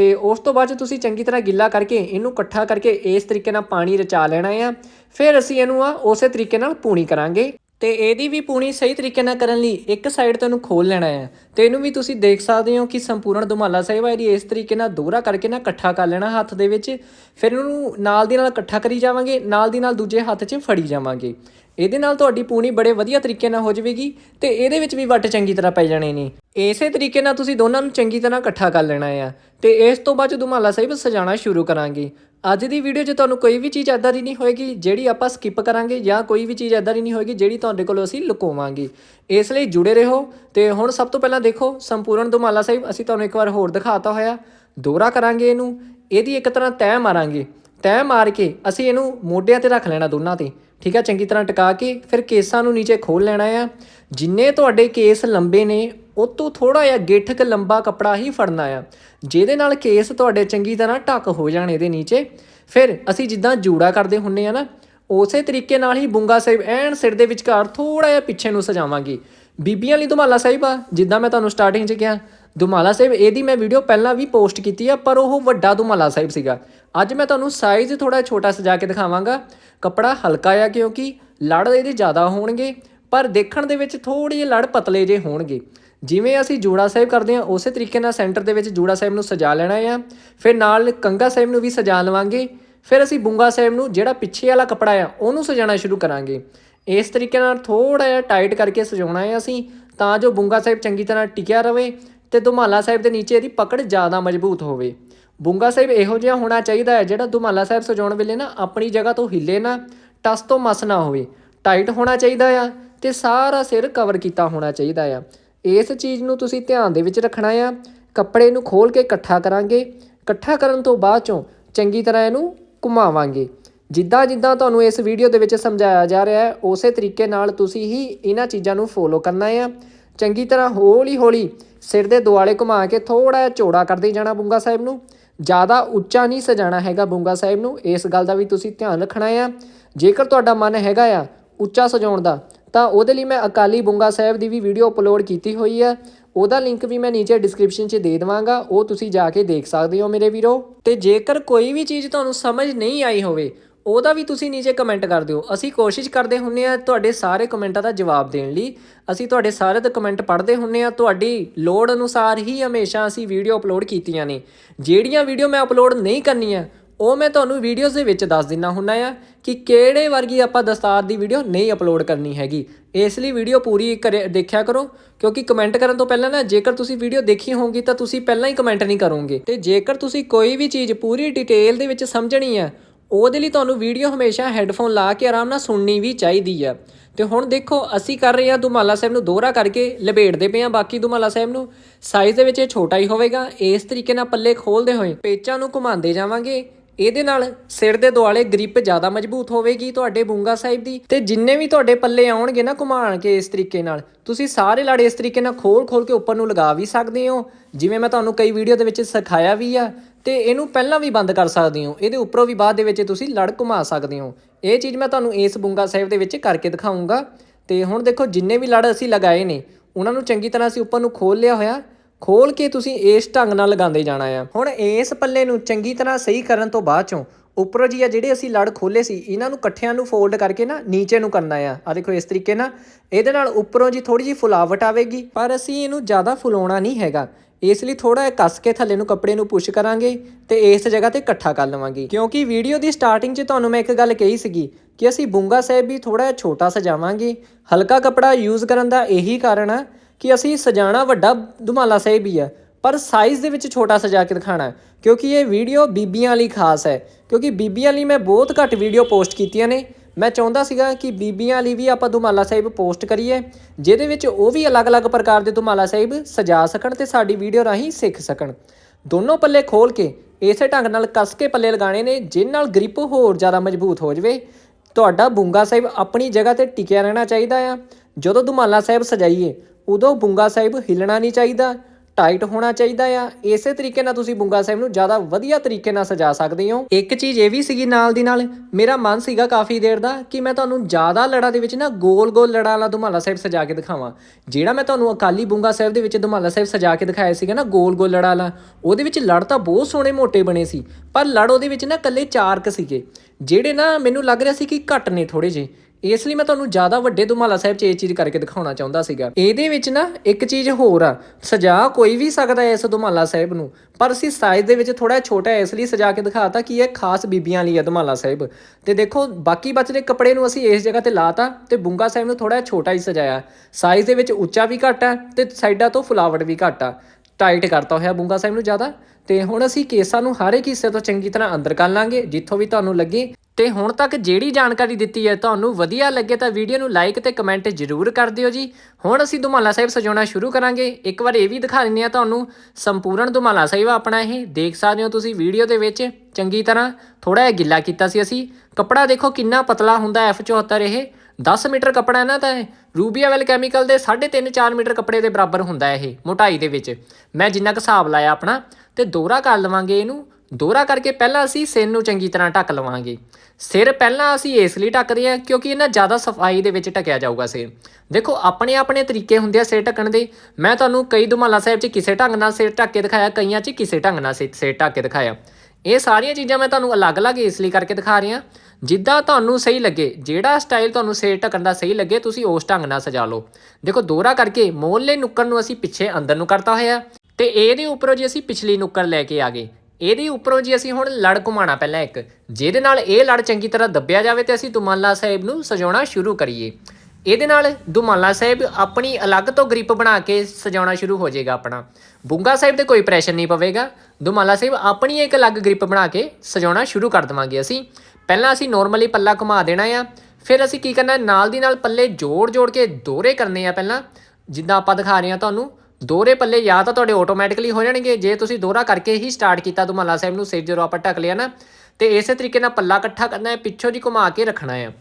ਤੇ ਉਸ ਤੋਂ ਬਾਅਦ ਤੁਸੀਂ ਚੰਗੀ ਤਰ੍ਹਾਂ ਗਿੱਲਾ ਕਰਕੇ ਇਹਨੂੰ ਇਕੱਠਾ ਕਰਕੇ ਇਸ ਤਰੀਕੇ ਨਾਲ ਪਾਣੀ ਰਚਾ ਲੈਣਾ ਆ। ਫਿਰ ਅਸੀਂ ਇਹਨੂੰ ਆ ਉਸੇ ਤਰੀਕੇ ਨਾਲ ਪੂਣੀ ਕਰਾਂਗੇ। ਤੇ ਇਹਦੀ ਵੀ ਪੂਣੀ ਸਹੀ ਤਰੀਕੇ ਨਾਲ ਕਰਨ ਲਈ ਇੱਕ ਸਾਈਡ ਤੋਂ ਇਹਨੂੰ ਖੋਲ ਲੈਣਾ ਹੈ। ਤੇ ਇਹਨੂੰ ਵੀ ਤੁਸੀਂ ਦੇਖ ਸਕਦੇ ਹੋ ਕਿ ਸੰਪੂਰਨ ਦੁਮਾਲਾ ਸਾਹਿਬ ਆ, ਇਹਦੀ ਇਸ ਤਰੀਕੇ ਨਾਲ ਦੋਹਰਾ ਕਰਕੇ ਨਾ ਇਕੱਠਾ ਕਰ ਲੈਣਾ ਹੱਥ ਦੇ ਵਿੱਚ। ਫਿਰ ਇਹਨੂੰ ਨਾਲ ਦੀ ਨਾਲ ਇਕੱਠਾ ਕਰੀ ਜਾਵਾਂਗੇ, ਨਾਲ ਦੀ ਨਾਲ ਦੂਜੇ ਹੱਥ 'ਚ ਫੜੀ ਜਾਵਾਂਗੇ। ਇਹਦੇ ਨਾਲ ਤੁਹਾਡੀ ਪੂਣੀ ਬੜੇ ਵਧੀਆ ਤਰੀਕੇ ਨਾਲ ਹੋ ਜਾਵੇਗੀ ਤੇ ਇਹਦੇ ਵਿੱਚ ਵੀ ਵੱਟ ਚੰਗੀ ਤਰ੍ਹਾਂ ਪੈ ਜਾਣੇ ਨੇ। ਇਸੇ ਤਰੀਕੇ ਨਾਲ ਤੁਸੀਂ ਦੋਨਾਂ ਨੂੰ ਚੰਗੀ ਤਰ੍ਹਾਂ ਇਕੱਠਾ ਕਰ ਲੈਣਾ ਆ। ਤੇ ਇਸ ਤੋਂ ਬਾਅਦ ਦੁਮਾਲਾ ਸਾਹਿਬ ਸਜਾਣਾ ਸ਼ੁਰੂ ਕਰਾਂਗੇ। ਅੱਜ ਦੀ ਵੀਡੀਓ 'ਚ ਤੁਹਾਨੂੰ ਕੋਈ ਵੀ ਚੀਜ਼ ਐਦਾਂ ਦੀ ਨਹੀਂ ਹੋਏਗੀ ਜਿਹੜੀ ਆਪਾਂ ਸਕਿਪ ਕਰਾਂਗੇ ਜਾਂ ਕੋਈ ਵੀ ਚੀਜ਼ ਐਦਾਂ ਦੀ ਨਹੀਂ ਹੋਏਗੀ ਜਿਹੜੀ ਤੁਹਾਡੇ ਕੋਲੋਂ ਅਸੀਂ ਲੁਕੋਵਾਂਗੇ। ਇਸ ਲਈ ਜੁੜੇ ਰਹੋ ਤੇ ਹੁਣ ਸਭ ਤੋਂ ਪਹਿਲਾਂ ਦੇਖੋ ਸੰਪੂਰਨ ਦੁਮਾਲਾ ਸਾਹਿਬ, ਅਸੀਂ ਤੁਹਾਨੂੰ ਇੱਕ ਵਾਰ ਹੋਰ ਦਿਖਾਤਾ ਹੋਇਆ। ਦੋਹਰਾ ਕਰਾਂਗੇ ਇਹਨੂੰ। ਇਹਦੀ ਇੱਕ ਤਰ੍ਹਾਂ ਤੈਅ ਮਾਰਾਂਗੇ। ਤੈਅ ਮਾਰ ਕੇ ਅਸੀਂ ਇਹਨੂੰ ਮੋਢਿਆਂ ਤੇ ਰੱਖ ਲੈਣਾ ਦੋਨਾਂ ਤੇ। ਠੀਕ ਆ, ਚੰਗੀ ਤਰ੍ਹਾਂ ਟਿਕਾ ਕੇ ਫਿਰ ਕੇਸਾਂ ਨੂੰ ਨੀਚੇ ਖੋਲ ਲੈਣਾ ਆ। ਜਿੰਨੇ ਤੁਹਾਡੇ ਕੇਸ ਲੰਬੇ ਨੇ ਉਹ ਤੋਂ ਥੋੜਾ ਜਿਹਾ ਗਿੱਠਕ ਲੰਬਾ ਕੱਪੜਾ ਹੀ ਫੜਨਾ ਆ। ਜਿਹਦੇ ਨਾਲ ਕੇਸ ਤੁਹਾਡੇ ਚੰਗੀ ਤਰ੍ਹਾਂ ਢੱਕ ਹੋ ਜਾਣ ਇਹਦੇ ਨੀਚੇ। ਫਿਰ ਅਸੀਂ ਜਿੱਦਾਂ ਜੂੜਾ ਕਰਦੇ ਹੁੰਨੇ ਆ ਨਾ, ਉਸੇ ਤਰੀਕੇ ਨਾਲ ਹੀ ਬੁੰਗਾ ਸਾਹਿਬ ਐਨ ਸਿਰ ਦੇ ਵਿਚਕਾਰ ਥੋੜਾ ਜਿਹਾ ਪਿੱਛੇ ਨੂੰ ਸਜਾਵਾਂਗੇ। ਬੀਬੀਆਂ ਲਈ ਦੁਮਾਲਾ ਸਾਹਿਬ ਆ, ਜਿੱਦਾਂ ਮੈਂ ਤੁਹਾਨੂੰ ਸਟਾਰਟਿੰਗ 'ਚ ਕਿਹਾ। ਦੁਮਾਲਾ ਸਾਹਿਬ, ਇਹਦੀ ਮੈਂ ਵੀਡੀਓ ਪਹਿਲਾਂ ਵੀ ਪੋਸਟ ਕੀਤੀ ਆ, ਪਰ ਉਹ ਵੱਡਾ ਦੁਮਾਲਾ ਸਾਹਿਬ ਸੀਗਾ। ਅੱਜ ਮੈਂ ਤੁਹਾਨੂੰ ਸਾਈਜ਼ ਥੋੜਾ ਛੋਟਾ ਸਜਾ ਕੇ ਦਿਖਾਵਾਂਗਾ। ਕੱਪੜਾ ਹਲਕਾ ਆ ਕਿਉਂਕਿ ਲੜ ਇਹਦੇ ਜ਼ਿਆਦਾ ਹੋਣਗੇ, ਪਰ ਦੇਖਣ ਦੇ ਵਿੱਚ ਥੋੜੀ ਜਿਹੇ ਲੜ ਪਤਲੇ ਜੇ ਹੋਣਗੇ। ਜਿਵੇਂ ਅਸੀਂ ਜੋੜਾ ਸਾਹਿਬ ਕਰਦੇ ਹਾਂ, ਉਸੇ ਤਰੀਕੇ ਨਾਲ ਸੈਂਟਰ ਦੇ ਵਿੱਚ ਜੋੜਾ ਸਾਹਿਬ ਨੂੰ ਸਜਾ ਲੈਣਾ ਆ ਫਿਰ ਨਾਲ ਕੰਗਾ ਸਾਹਿਬ ਨੂੰ ਵੀ ਸਜਾ ਲਵਾਂਗੇ। ਫਿਰ ਅਸੀਂ ਬੁੰਗਾ ਸਾਹਿਬ ਨੂੰ ਜਿਹੜਾ ਪਿੱਛੇ ਵਾਲਾ ਕੱਪੜਾ ਆ, ਉਹਨੂੰ ਸਜਾਣਾ ਸ਼ੁਰੂ ਕਰਾਂਗੇ। ਇਸ ਤਰੀਕੇ ਨਾਲ ਥੋੜਾ ਜਿਹਾ ਟਾਈਟ ਕਰਕੇ ਸਜਾਉਣਾ ਹੈ ਅਸੀਂ, ਤਾਂ ਜੋ ਬੁੰਗਾ ਸਾਹਿਬ ਚੰਗੀ ਤਰ੍ਹਾਂ ਟਿਕਿਆ ਰਵੇ ਤੇ ਦੁਮਾਲਾ ਸਾਹਿਬ ਦੇ ਨੀਚੇ ਇਹਦੀ ਪਕੜ ਜ਼ਿਆਦਾ ਮਜ਼ਬੂਤ ਹੋਵੇ। ਬੁੰਗਾ ਸਾਹਿਬ ਇਹੋ ਜਿਹਾ ਹੋਣਾ ਚਾਹੀਦਾ ਹੈ, ਜਿਹੜਾ ਦੁਮਾਲਾ ਸਾਹਿਬ ਸਜਾਉਣ ਵੇਲੇ ਨਾ ਆਪਣੀ ਜਗ੍ਹਾ ਤੋਂ ਹਿੱਲੇ ਨਾ, ਟਸ ਤੋਂ ਮਸ ਨਾ ਹੋਵੇ। ਟਾਈਟ ਹੋਣਾ ਚਾਹੀਦਾ ਆ ਤੇ ਸਾਰਾ ਸਿਰ ਕਵਰ ਕੀਤਾ ਹੋਣਾ ਚਾਹੀਦਾ ਆ। ਇਸ ਚੀਜ਼ ਨੂੰ ਤੁਸੀਂ ਧਿਆਨ ਦੇ ਵਿੱਚ ਰੱਖਣਾ ਆ। ਕੱਪੜੇ ਨੂੰ ਖੋਲ ਕੇ ਇਕੱਠਾ ਕਰਾਂਗੇ। ਇਕੱਠਾ ਕਰਨ ਤੋਂ ਬਾਅਦ ਚੋਂ ਚੰਗੀ ਤਰ੍ਹਾਂ ਇਹਨੂੰ ਘੁਮਾਵਾਂਗੇ। ਜਿੱਦਾਂ ਜਿੱਦਾਂ ਤੁਹਾਨੂੰ ਇਸ ਵੀਡੀਓ ਦੇ ਵਿੱਚ ਸਮਝਾਇਆ ਜਾ ਰਿਹਾ ਹੈ, ਉਸੇ ਤਰੀਕੇ ਨਾਲ ਤੁਸੀਂ ਹੀ ਇਹਨਾਂ ਚੀਜ਼ਾਂ ਨੂੰ ਫੋਲੋ ਕਰਨਾ ਹੈ ਚੰਗੀ ਤਰ੍ਹਾਂ ਹੌਲੀ ਹੌਲੀ ਸਿਰ ਦੇ ਦੁਆਲੇ ਘੁਮਾ ਕੇ ਥੋੜਾ ਜਿਹਾ ਚੌੜਾ ਕਰਦੇ ਜਾਣਾ ਬੁੰਗਾ ਸਾਹਿਬ ਨੂੰ। ਜ਼ਿਆਦਾ ਉੱਚਾ ਨਹੀਂ ਸਜਾਣਾ ਹੈਗਾ ਬੁੰਗਾ ਸਾਹਿਬ ਨੂੰ। ਇਸ ਗੱਲ ਦਾ ਵੀ ਤੁਸੀਂ ਧਿਆਨ ਰੱਖਣਾ ਆ। ਜੇਕਰ ਤੁਹਾਡਾ ਮਨ ਹੈਗਾ ਆ ਉੱਚਾ ਸਜਾਉਣ ਦਾ ਤਾਂ ਉਹਦੇ ਲਈ ਮੈਂ ਅਕਾਲੀ ਬੁੰਗਾ ਸਾਹਿਬ ਦੀ ਵੀ ਵੀਡੀਓ ਅਪਲੋਡ ਕੀਤੀ ਹੋਈ ਹੈ। ਉਹਦਾ ਲਿੰਕ ਵੀ ਮੈਂ ਨੀਚੇ ਡਿਸਕ੍ਰਿਪਸ਼ਨ 'ਚ ਦੇ ਦੇਵਾਂਗਾ। ਉਹ ਤੁਸੀਂ ਜਾ ਕੇ ਦੇਖ ਸਕਦੇ ਹੋ ਮੇਰੇ ਵੀਰੋ। ਤੇ ਜੇਕਰ ਕੋਈ ਵੀ ਚੀਜ਼ ਤੁਹਾਨੂੰ ਸਮਝ ਨਹੀਂ ਆਈ ਹੋਵੇ, ਉਹਦਾ ਵੀ ਤੁਸੀਂ ਨੀਚੇ ਕਮੈਂਟ ਕਰ ਦਿਓ। ਅਸੀਂ ਕੋਸ਼ਿਸ਼ ਕਰਦੇ ਹੁੰਨੇ ਆ ਤੁਹਾਡੇ ਸਾਰੇ ਕਮੈਂਟਾਂ ਦਾ ਜਵਾਬ ਦੇਣ ਲਈ। ਅਸੀਂ ਤੁਹਾਡੇ ਸਾਰੇ ਦੇ ਕਮੈਂਟ ਪੜ੍ਹਦੇ ਹੁੰਨੇ ਆ। ਤੁਹਾਡੀ ਲੋੜ ਅਨੁਸਾਰ ਹੀ ਹਮੇਸ਼ਾ ਅਸੀਂ ਵੀਡੀਓ ਅਪਲੋਡ ਕੀਤੀਆਂ ਨੇ। ਜਿਹੜੀਆਂ ਵੀਡੀਓ ਮੈਂ ਅਪਲੋਡ ਨਹੀਂ ਕਰਨੀਆਂ ਉਹ ਮੈਂ ਤੁਹਾਨੂੰ ਵੀਡੀਓਜ਼ ਦੇ ਵਿੱਚ ਦੱਸ ਦਿੰਨਾ ਹੁੰਨਾ ਆ ਕਿ ਕਿਹੜੇ ਵਰਗੀ ਆਪਾਂ ਦਸਤਾਰ ਦੀ ਵੀਡੀਓ ਨਹੀਂ ਅਪਲੋਡ ਕਰਨੀ ਹੈਗੀ। ਇਸ ਲਈ ਵੀਡੀਓ ਪੂਰੀ ਕਰੇ, ਦੇਖਿਆ ਕਰੋ, ਕਿਉਂਕਿ ਕਮੈਂਟ ਕਰਨ ਤੋਂ ਪਹਿਲਾਂ ਨਾ ਜੇਕਰ ਤੁਸੀਂ ਵੀਡੀਓ ਦੇਖੀ ਹੋਊਗੀ ਤਾਂ ਤੁਸੀਂ ਪਹਿਲਾਂ ਹੀ ਕਮੈਂਟ ਨਹੀਂ ਕਰੋਗੇ। ਤੇ ਜੇਕਰ ਤੁਸੀਂ ਕੋਈ ਵੀ ਚੀਜ਼ ਪੂਰੀ ਡਿਟੇਲ ਦੇ ਵਿੱਚ ਸਮਝਣੀ ਆ, ਉਹਦੇ ਲਈ ਤੁਹਾਨੂੰ ਵੀਡੀਓ ਹਮੇਸ਼ਾ ਹੈੱਡਫੋਨ ਲਾ ਕੇ ਆਰਾਮ ਨਾਲ ਸੁਣਨੀ ਵੀ ਚਾਹੀਦੀ ਆ। ਤੇ ਹੁਣ ਦੇਖੋ, ਅਸੀਂ ਕਰ ਰਹੇ ਹਾਂ ਦੁਮਾਲਾ ਸਾਹਿਬ ਨੂੰ ਦੋਹਰਾ ਕਰਕੇ ਲਪੇਟਦੇ ਪਏ ਹਾਂ ਬਾਕੀ ਦੁਮਾਲਾ ਸਾਹਿਬ ਨੂੰ। ਸਾਈਜ਼ ਦੇ ਵਿੱਚ ਇਹ ਛੋਟਾ ਹੀ ਹੋਵੇਗਾ। ਇਸ ਤਰੀਕੇ ਨਾਲ ਪੱਲੇ ਖੋਲਦੇ ਹੋਏ ਪੇਚਾਂ ਨੂੰ ਘੁਮਾਉਂਦੇ ਜਾਵਾਂਗੇ। ਇਹਦੇ ਨਾਲ ਸਿਰ ਦੇ ਦੁਆਲੇ ਗ੍ਰਿਪ ਜ਼ਿਆਦਾ ਮਜ਼ਬੂਤ ਹੋਵੇਗੀ ਤੁਹਾਡੇ ਬੂੰਗਾ ਸਾਹਿਬ ਦੀ ਤੇ ਜਿੰਨੇ ਵੀ ਤੁਹਾਡੇ ਪੱਲੇ ਆਉਣਗੇ ਨਾ ਘੁਮਾਣ ਕੇ ਇਸ ਤਰੀਕੇ ਨਾਲ, ਤੁਸੀਂ ਸਾਰੇ ਲੜ ਇਸ ਤਰੀਕੇ ਨਾਲ ਖੋਲ ਖੋਲ ਕੇ ਉੱਪਰ ਨੂੰ ਲਗਾ ਵੀ ਸਕਦੇ ਹੋ। ਜਿਵੇਂ ਮੈਂ ਤੁਹਾਨੂੰ ਕਈ ਵੀਡੀਓ ਦੇ ਵਿੱਚ ਸਿਖਾਇਆ ਵੀ ਆ ਤੇ ਇਹਨੂੰ ਪਹਿਲਾਂ ਵੀ ਬੰਦ ਕਰ ਸਕਦੇ ਹੋ। ਇਹਦੇ ਉੱਪਰੋਂ ਵੀ ਬਾਅਦ ਦੇ ਵਿੱਚ ਤੁਸੀਂ ਲੜ ਘੁਮਾ ਸਕਦੇ ਹੋ। ਇਹ ਚੀਜ਼ ਮੈਂ ਤੁਹਾਨੂੰ ਇਸ ਬੂੰਗਾ ਸਾਹਿਬ ਦੇ ਵਿੱਚ ਕਰਕੇ ਦਿਖਾਉਂਗਾ ਤੇ ਹੁਣ ਦੇਖੋ ਜਿੰਨੇ ਵੀ ਲੜ ਅਸੀਂ ਲਗਾਏ ਨੇ, ਉਹਨਾਂ ਨੂੰ ਚੰਗੀ ਤਰ੍ਹਾਂ ਅਸੀਂ ਉੱਪਰ ਨੂੰ ਖੋਲ ਲਿਆ ਹੋਇਆ। ਖੋਲ ਕੇ ਤੁਸੀਂ ਇਸ ਢੰਗ ਨਾਲ ਲਗਾਉਂਦੇ ਜਾਣਾ ਆ। ਹੁਣ ਇਸ ਪੱਲੇ ਨੂੰ ਚੰਗੀ ਤਰ੍ਹਾਂ ਸਹੀ ਕਰਨ ਤੋਂ ਬਾਅਦ ਚੋਂ ਉੱਪਰੋਂ ਜੀ ਆ ਜਿਹੜੇ ਅਸੀਂ ਲੜ ਖੋਲੇ ਸੀ, ਇਹਨਾਂ ਨੂੰ ਇਕੱਠਿਆਂ ਨੂੰ ਫੋਲਡ ਕਰਕੇ ਨਾ ਨੀਚੇ ਨੂੰ ਕਰਨਾ ਆ। ਆ ਦੇਖੋ ਇਸ ਤਰੀਕੇ ਨਾਲ। ਇਹਦੇ ਨਾਲ ਉੱਪਰੋਂ ਜੀ ਥੋੜੀ ਜੀ ਫੁਲਾਵਟ ਆਵੇਗੀ, ਪਰ ਅਸੀਂ ਇਹਨੂੰ ਜ਼ਿਆਦਾ ਫੁਲਾਉਣਾ ਨਹੀਂ ਹੈਗਾ। ਇਸ ਲਈ ਥੋੜਾ ਜਿਹਾ ਕੱਸ ਕੇ ਥੱਲੇ ਨੂੰ ਕੱਪੜੇ ਨੂੰ ਪੁਸ਼ ਕਰਾਂਗੇ ਤੇ ਇਸ ਜਗ੍ਹਾ ਤੇ ਇਕੱਠਾ ਕਰ ਲਵਾਂਗੇ। ਕਿਉਂਕਿ ਵੀਡੀਓ ਦੀ ਸਟਾਰਟਿੰਗ 'ਚ ਤੁਹਾਨੂੰ ਮੈਂ ਇੱਕ ਗੱਲ ਕਹੀ ਸੀਗੀ ਕਿ ਅਸੀਂ ਬੁੰਗਾ ਸਾਹਿਬ ਵੀ ਥੋੜਾ ਜਿਹਾ ਛੋਟਾ ਸਜਾਵਾਂਗੇ। ਹਲਕਾ ਕੱਪੜਾ ਯੂਜ਼ ਕਰਨ ਦਾ ਇਹੀ ਕਾਰਨ ਆ ਕਿ ਅਸੀਂ ਸਜਾਣਾ ਵੱਡਾ ਦੁਮਾਲਾ ਸਾਹਿਬ ਹੀ ਆ, ਪਰ ਸਾਈਜ਼ ਦੇ ਵਿੱਚ ਛੋਟਾ ਸਜਾ ਕੇ ਦਿਖਾਣਾ ਕਿਉਂਕਿ ਇਹ ਵੀਡੀਓ ਬੀਬੀਆਂ ਲਈ ਖਾਸ ਹੈ, ਕਿਉਂਕਿ ਬੀਬੀਆਂ ਲਈ ਮੈਂ ਬਹੁਤ ਘੱਟ ਵੀਡੀਓ ਪੋਸਟ ਕੀਤੀਆਂ ਨੇ। ਮੈਂ ਚਾਹੁੰਦਾ ਸੀਗਾ ਕਿ ਬੀਬੀਆਂ ਲਈ ਵੀ ਆਪਾਂ ਦੁਮਾਲਾ ਸਾਹਿਬ ਪੋਸਟ ਕਰੀਏ, ਜਿਹਦੇ ਵਿੱਚ ਉਹ ਵੀ ਅਲੱਗ-ਅਲੱਗ ਪ੍ਰਕਾਰ ਦੇ ਦੁਮਾਲਾ ਸਾਹਿਬ ਸਜਾ ਸਕਣ ਤੇ ਸਾਡੀ ਵੀਡੀਓ ਰਾਹੀਂ ਸਿੱਖ ਸਕਣ। ਦੋਨੋਂ ਪੱਲੇ ਖੋਲ ਕੇ ਇਸੇ ਢੰਗ ਨਾਲ ਕੱਸ ਕੇ ਪੱਲੇ ਲਗਾਣੇ ਨੇ ਜਿਨ ਨਾਲ ਗ੍ਰਿਪ ਹੋਰ ਜ਼ਿਆਦਾ ਮਜ਼ਬੂਤ ਹੋ ਜਾਵੇ। ਤੁਹਾਡਾ ਬੁੰਗਾ ਸਾਹਿਬ ਆਪਣੀ ਜਗ੍ਹਾ ਤੇ ਟਿਕਿਆ ਰਹਿਣਾ ਚਾਹੀਦਾ ਆ। ਜਦੋਂ ਦੁਮਾਲਾ ਸਾਹਿਬ ਸਜਾਈਏ ਉਦੋਂ ਬੁੰਗਾ ਸਾਹਿਬ ਹਿੱਲਣਾ ਨਹੀਂ ਚਾਹੀਦਾ, ਟਾਈਟ ਹੋਣਾ ਚਾਹੀਦਾ ਆ। ਇਸੇ ਤਰੀਕੇ ਨਾਲ ਤੁਸੀਂ ਬੁੰਗਾ ਸਾਹਿਬ ਨੂੰ ਜ਼ਿਆਦਾ ਵਧੀਆ ਤਰੀਕੇ ਨਾਲ ਸਜਾ ਸਕਦੇ ਹੋ। ਇੱਕ ਚੀਜ਼ ਇਹ ਵੀ ਸੀਗੀ ਨਾਲ ਦੀ ਨਾਲ, ਮੇਰਾ ਮਨ ਸੀਗਾ ਕਾਫੀ ਦੇਰ ਦਾ ਕਿ ਮੈਂ ਤੁਹਾਨੂੰ ਜ਼ਿਆਦਾ ਲੜਾ ਦੇ ਵਿੱਚ ਨਾ ਗੋਲ ਗੋਲ ਲੜਾ ਵਾਲਾ ਦੁਮਾਲਾ ਸਾਹਿਬ ਸਜਾ ਕੇ ਦਿਖਾਵਾਂ। ਜਿਹੜਾ ਮੈਂ ਤੁਹਾਨੂੰ ਅਕਾਲੀ ਬੁੰਗਾ ਸਾਹਿਬ ਦੇ ਵਿੱਚ ਦੁਮਾਲਾ ਸਾਹਿਬ ਸਜਾ ਕੇ ਦਿਖਾਇਆ ਸੀਗਾ ਨਾ ਗੋਲ ਗੋਲ ਲੜਾ ਵਾਲਾ, ਉਹਦੇ ਵਿੱਚ ਲੜ ਤਾਂ ਬਹੁਤ ਸੋਹਣੇ ਮੋਟੇ ਬਣੇ ਸੀ, ਪਰ ਲੜ ਉਹਦੇ ਵਿੱਚ ਨਾ ਕੱਲੇ ਚਾਰ ਕ ਸੀਗੇ। ਜਿਹੜੇ ਨਾ ਮੈਨੂੰ ਲੱਗ ਰਿਹਾ ਸੀ ਕਿ ਘੱਟ ਨੇ ਥੋੜੇ ਜਿਹੇ। ਇਸ ਲਈ ਮੈਂ ਤੁਹਾਨੂੰ ਜ਼ਿਆਦਾ ਵੱਡੇ ਦੁਮਾਲਾ ਸਾਹਿਬ 'ਚ ਇਹ ਚੀਜ਼ ਕਰਕੇ ਦਿਖਾਉਣਾ ਚਾਹੁੰਦਾ ਸੀਗਾ। ਇਹਦੇ ਵਿੱਚ ਨਾ ਇੱਕ ਚੀਜ਼ ਹੋਰ ਆ। ਸਜਾ ਕੋਈ ਵੀ ਸਕਦਾ ਹੈ ਇਸ ਦੁਮਾਲਾ ਸਾਹਿਬ ਨੂੰ। ਪਰ ਅਸੀਂ ਸਾਈਜ਼ ਦੇ ਵਿੱਚ ਥੋੜਾ ਛੋਟਾ ਇਸ ਲਈ ਸਜਾ ਕੇ ਦਿਖਾਤਾ ਕਿ ਇਹ ਖਾਸ ਬੀਬੀਆਂ ਲਈ ਆ ਦੁਮਾਲਾ ਸਾਹਿਬ। ਤੇ ਦੇਖੋ, ਬਾਕੀ ਬਚਦੇ ਕੱਪੜੇ ਨੂੰ ਅਸੀਂ ਇਸ ਜਗ੍ਹਾ ਤੇ ਲਾਤਾ ਤੇ ਬੁੰਗਾ ਸਾਹਿਬ ਨੂੰ ਥੋੜਾ ਛੋਟਾ ਹੀ ਸਜਾਇਆ। ਸਾਈਜ਼ ਦੇ ਵਿੱਚ ਉੱਚਾ ਵੀ ਘੱਟ ਆ ਤੇ ਸਾਈਡਾਂ ਤੋਂ ਫੁਲਾਵਟ ਵੀ ਘੱਟ ਆ। ਟਾਈਟ ਕਰਤਾ ਹੋਇਆ ਬੁੰਗਾ ਸਾਹਿਬ ਨੂੰ ਜ਼ਿਆਦਾ। ਤੇ ਹੁਣ ਅਸੀਂ ਕੇਸਾਂ ਨੂੰ ਹਰ ਇੱਕ ਹਿੱਸੇ ਤੋਂ ਚੰਗੀ ਤਰ੍ਹਾਂ ਅੰਦਰ ਕਰ ਲਾਂਗੇ, ਜਿੱਥੋਂ ਵੀ ਤੁਹਾਨੂੰ ਲੱਗੇ। ਤੇ ਹੁਣ ਤੱਕ ਜਿਹੜੀ ਜਾਣਕਾਰੀ ਦਿੱਤੀ ਹੈ ਤੁਹਾਨੂੰ ਵਧੀਆ ਲੱਗੇ ਤਾਂ ਵੀਡੀਓ ਨੂੰ ਲਾਈਕ ਤੇ ਕਮੈਂਟ ਜ਼ਰੂਰ ਕਰ ਦਿਓ ਜੀ। ਹੁਣ ਅਸੀਂ ਦੁਮਾਲਾ ਸਾਹਿਬ ਸਜਾਉਣਾ ਸ਼ੁਰੂ ਕਰਾਂਗੇ। ਇੱਕ ਵਾਰ ਇਹ ਵੀ ਦਿਖਾ ਦਿੰਦੇ ਆ ਤੁਹਾਨੂੰ ਸੰਪੂਰਨ ਦੁਮਾਲਾ ਸਾਹਿਬ ਆਪਣਾ ਇਹ। ਦੇਖ ਸਕਦੇ ਹੋ ਤੁਸੀਂ ਵੀਡੀਓ ਦੇ ਵਿੱਚ। ਚੰਗੀ ਤਰ੍ਹਾਂ ਥੋੜਾ ਜਿਹਾ ਗਿੱਲਾ ਕੀਤਾ ਸੀ ਅਸੀਂ। ਕੱਪੜਾ ਦੇਖੋ ਕਿੰਨਾ ਪਤਲਾ ਹੁੰਦਾ F74 ਇਹ। 10 ਮੀਟਰ ਕੱਪੜਾ ਨਾ ਤਾਂ ਇਹ ਰੂਬੀਆ ਵੈਲ ਕੈਮੀਕਲ ਦੇ 3.5 4 ਮੀਟਰ ਕੱਪੜੇ ਦੇ ਬਰਾਬਰ ਹੁੰਦਾ ਇਹ। ਮੋਟਾਈ ਦੇ ਵਿੱਚ। ਮੈਂ ਜਿੰਨਾ ਕੁ ਹਿਸਾਬ ਲਾਇਆ ਆਪਣਾ। ਤੇ ਦੋਹਰਾ ਕਰ ਲਵਾਂਗੇ ਇਹਨੂੰ। ਦੋਹਰਾ ਕਰਕੇ ਪਹਿਲਾਂ ਅਸੀਂ ਸਿਰ ਨੂੰ ਚੰਗੀ ਤਰ੍ਹਾਂ ਢੱਕ ਲਵਾਂਗੇ। ਸਿਰ ਪਹਿਲਾਂ ਅਸੀਂ ਇਸ ਲਈ ਢੱਕਦੇ ਹਾਂ ਕਿਉਂਕਿ ਇਹਨਾਂ ਜ਼ਿਆਦਾ ਸਫ਼ਾਈ ਦੇ ਵਿੱਚ ਢੱਕਿਆ ਜਾਊਗਾ ਸਿਰ। ਦੇਖੋ, ਆਪਣੇ ਆਪਣੇ ਤਰੀਕੇ ਹੁੰਦੇ ਆ ਸਿਰ ਢੱਕਣ ਦੇ। ਮੈਂ ਤੁਹਾਨੂੰ ਕਈ ਦੁਮਾਲਾ ਸਾਹਿਬ 'ਚ ਕਿਸੇ ਢੰਗ ਨਾਲ ਸਿਰ ਢੱਕ ਕੇ ਦਿਖਾਇਆ, ਕਈਆਂ 'ਚ ਕਿਸੇ ਢੰਗ ਨਾਲ ਸਿਰ ਸਿਰ ਢੱਕ ਕੇ ਦਿਖਾਇਆ। ਇਹ ਸਾਰੀਆਂ ਚੀਜ਼ਾਂ ਮੈਂ ਤੁਹਾਨੂੰ ਅਲੱਗ-ਅਲੱਗ ਇਸ ਲਈ ਕਰਕੇ ਦਿਖਾ ਰਿਹਾ। ਜਿੱਦਾਂ ਤੁਹਾਨੂੰ ਸਹੀ ਲੱਗੇ, ਜਿਹੜਾ ਸਟਾਈਲ ਤੁਹਾਨੂੰ ਸਿਰ ਢੱਕਣ ਦਾ ਸਹੀ ਲੱਗੇ, ਤੁਸੀਂ ਉਸ ਢੰਗ ਨਾਲ ਸਜਾ ਲਓ। ਦੇਖੋ, ਦੋਹਰਾ ਕਰਕੇ ਮੋਹਲੇ ਨੁੱਕਰ ਨੂੰ ਅਸੀਂ ਪਿੱਛੇ ਅੰਦਰ ਨੂੰ ਕਰਤਾ ਹੋਇਆ। ਤੇ ਇਹਦੇ ਉੱਪਰੋਂ ਜੀ ਅਸੀਂ ਪਿਛਲੀ ਨੁੱਕਰ ਲੈ ਕੇ ਆ ਗਏ। ਇਹਦੇ ਉੱਪਰੋਂ ਜੀ ਅਸੀਂ ਹੁਣ ਲੜ ਘੁਮਾਣਾ ਪਹਿਲਾਂ ਇੱਕ। ਜਿਹਦੇ ਨਾਲ ਇਹ ਲੜ ਚੰਗੀ ਤਰ੍ਹਾਂ ਦੱਬਿਆ ਜਾਵੇ ਤੇ ਅਸੀਂ ਦੁਮਾਲਾ ਸਾਹਿਬ ਨੂੰ ਸਜਾਉਣਾ ਸ਼ੁਰੂ ਕਰੀਏ। ਇਹਦੇ ਨਾਲ ਦੁਮਾਲਾ ਸਾਹਿਬ ਆਪਣੀ ਅਲੱਗ ਤੋਂ ਗ੍ਰਿਪ ਬਣਾ ਕੇ ਸਜਾਉਣਾ ਸ਼ੁਰੂ ਹੋ ਜਾਏਗਾ ਆਪਣਾ। ਬੁੰਗਾ ਸਾਹਿਬ ਤੇ ਕੋਈ ਪ੍ਰੈਸ਼ਰ ਨਹੀਂ ਪਵੇਗਾ। ਦੁਮਾਲਾ ਸਾਹਿਬ ਆਪਣੀ ਇੱਕ ਅਲੱਗ ਗ੍ਰਿਪ ਬਣਾ ਕੇ ਸਜਾਉਣਾ ਸ਼ੁਰੂ ਕਰ ਦਵਾਂਗੇ ਅਸੀਂ। ਪਹਿਲਾਂ ਅਸੀਂ ਨਾਰਮਲੀ ਪੱਲਾ ਘੁਮਾ ਦੇਣਾ ਆ। ਫਿਰ ਅਸੀਂ ਕੀ ਕਰਨਾ, ਨਾਲ ਦੀ ਨਾਲ ਪੱਲੇ ਜੋੜ ਜੋੜ ਕੇ ਦੋਹਰੇ ਕਰਨੇ ਆ ਪਹਿਲਾਂ। ਜਿੱਦਾਂ ਆਪਾਂ ਦਿਖਾ ਰਹੇ ਹਾਂ ਤੁਹਾਨੂੰ ਦੋਹਰੇ ਪੱਲੇ ਜਾਂ ਤਾਂ ਤੁਹਾਡੇ ਆਟੋਮੈਟਿਕਲੀ ਹੋ ਜਾਣਗੇ। ਜੇ ਤੁਸੀਂ ਦੋਹਰਾ ਕਰਕੇ ਹੀ ਸਟਾਰਟ ਕੀਤਾ ਦੁਮਾਲਾ ਸਾਹਿਬ ਨੂੰ ਸਿਰ ਜਦੋਂ ਆਪਾਂ ਢੱਕ ਲਿਆ ਨਾ। ਤੇ ਇਸੇ ਤਰੀਕੇ ਨਾਲ ਪੱਲਾ ਇਕੱਠਾ ਕਰਨਾ ਹੈ, ਪਿੱਛੋਂ ਦੀ ਘੁਮਾ ਕੇ ਰੱਖਣਾ ਹੈ।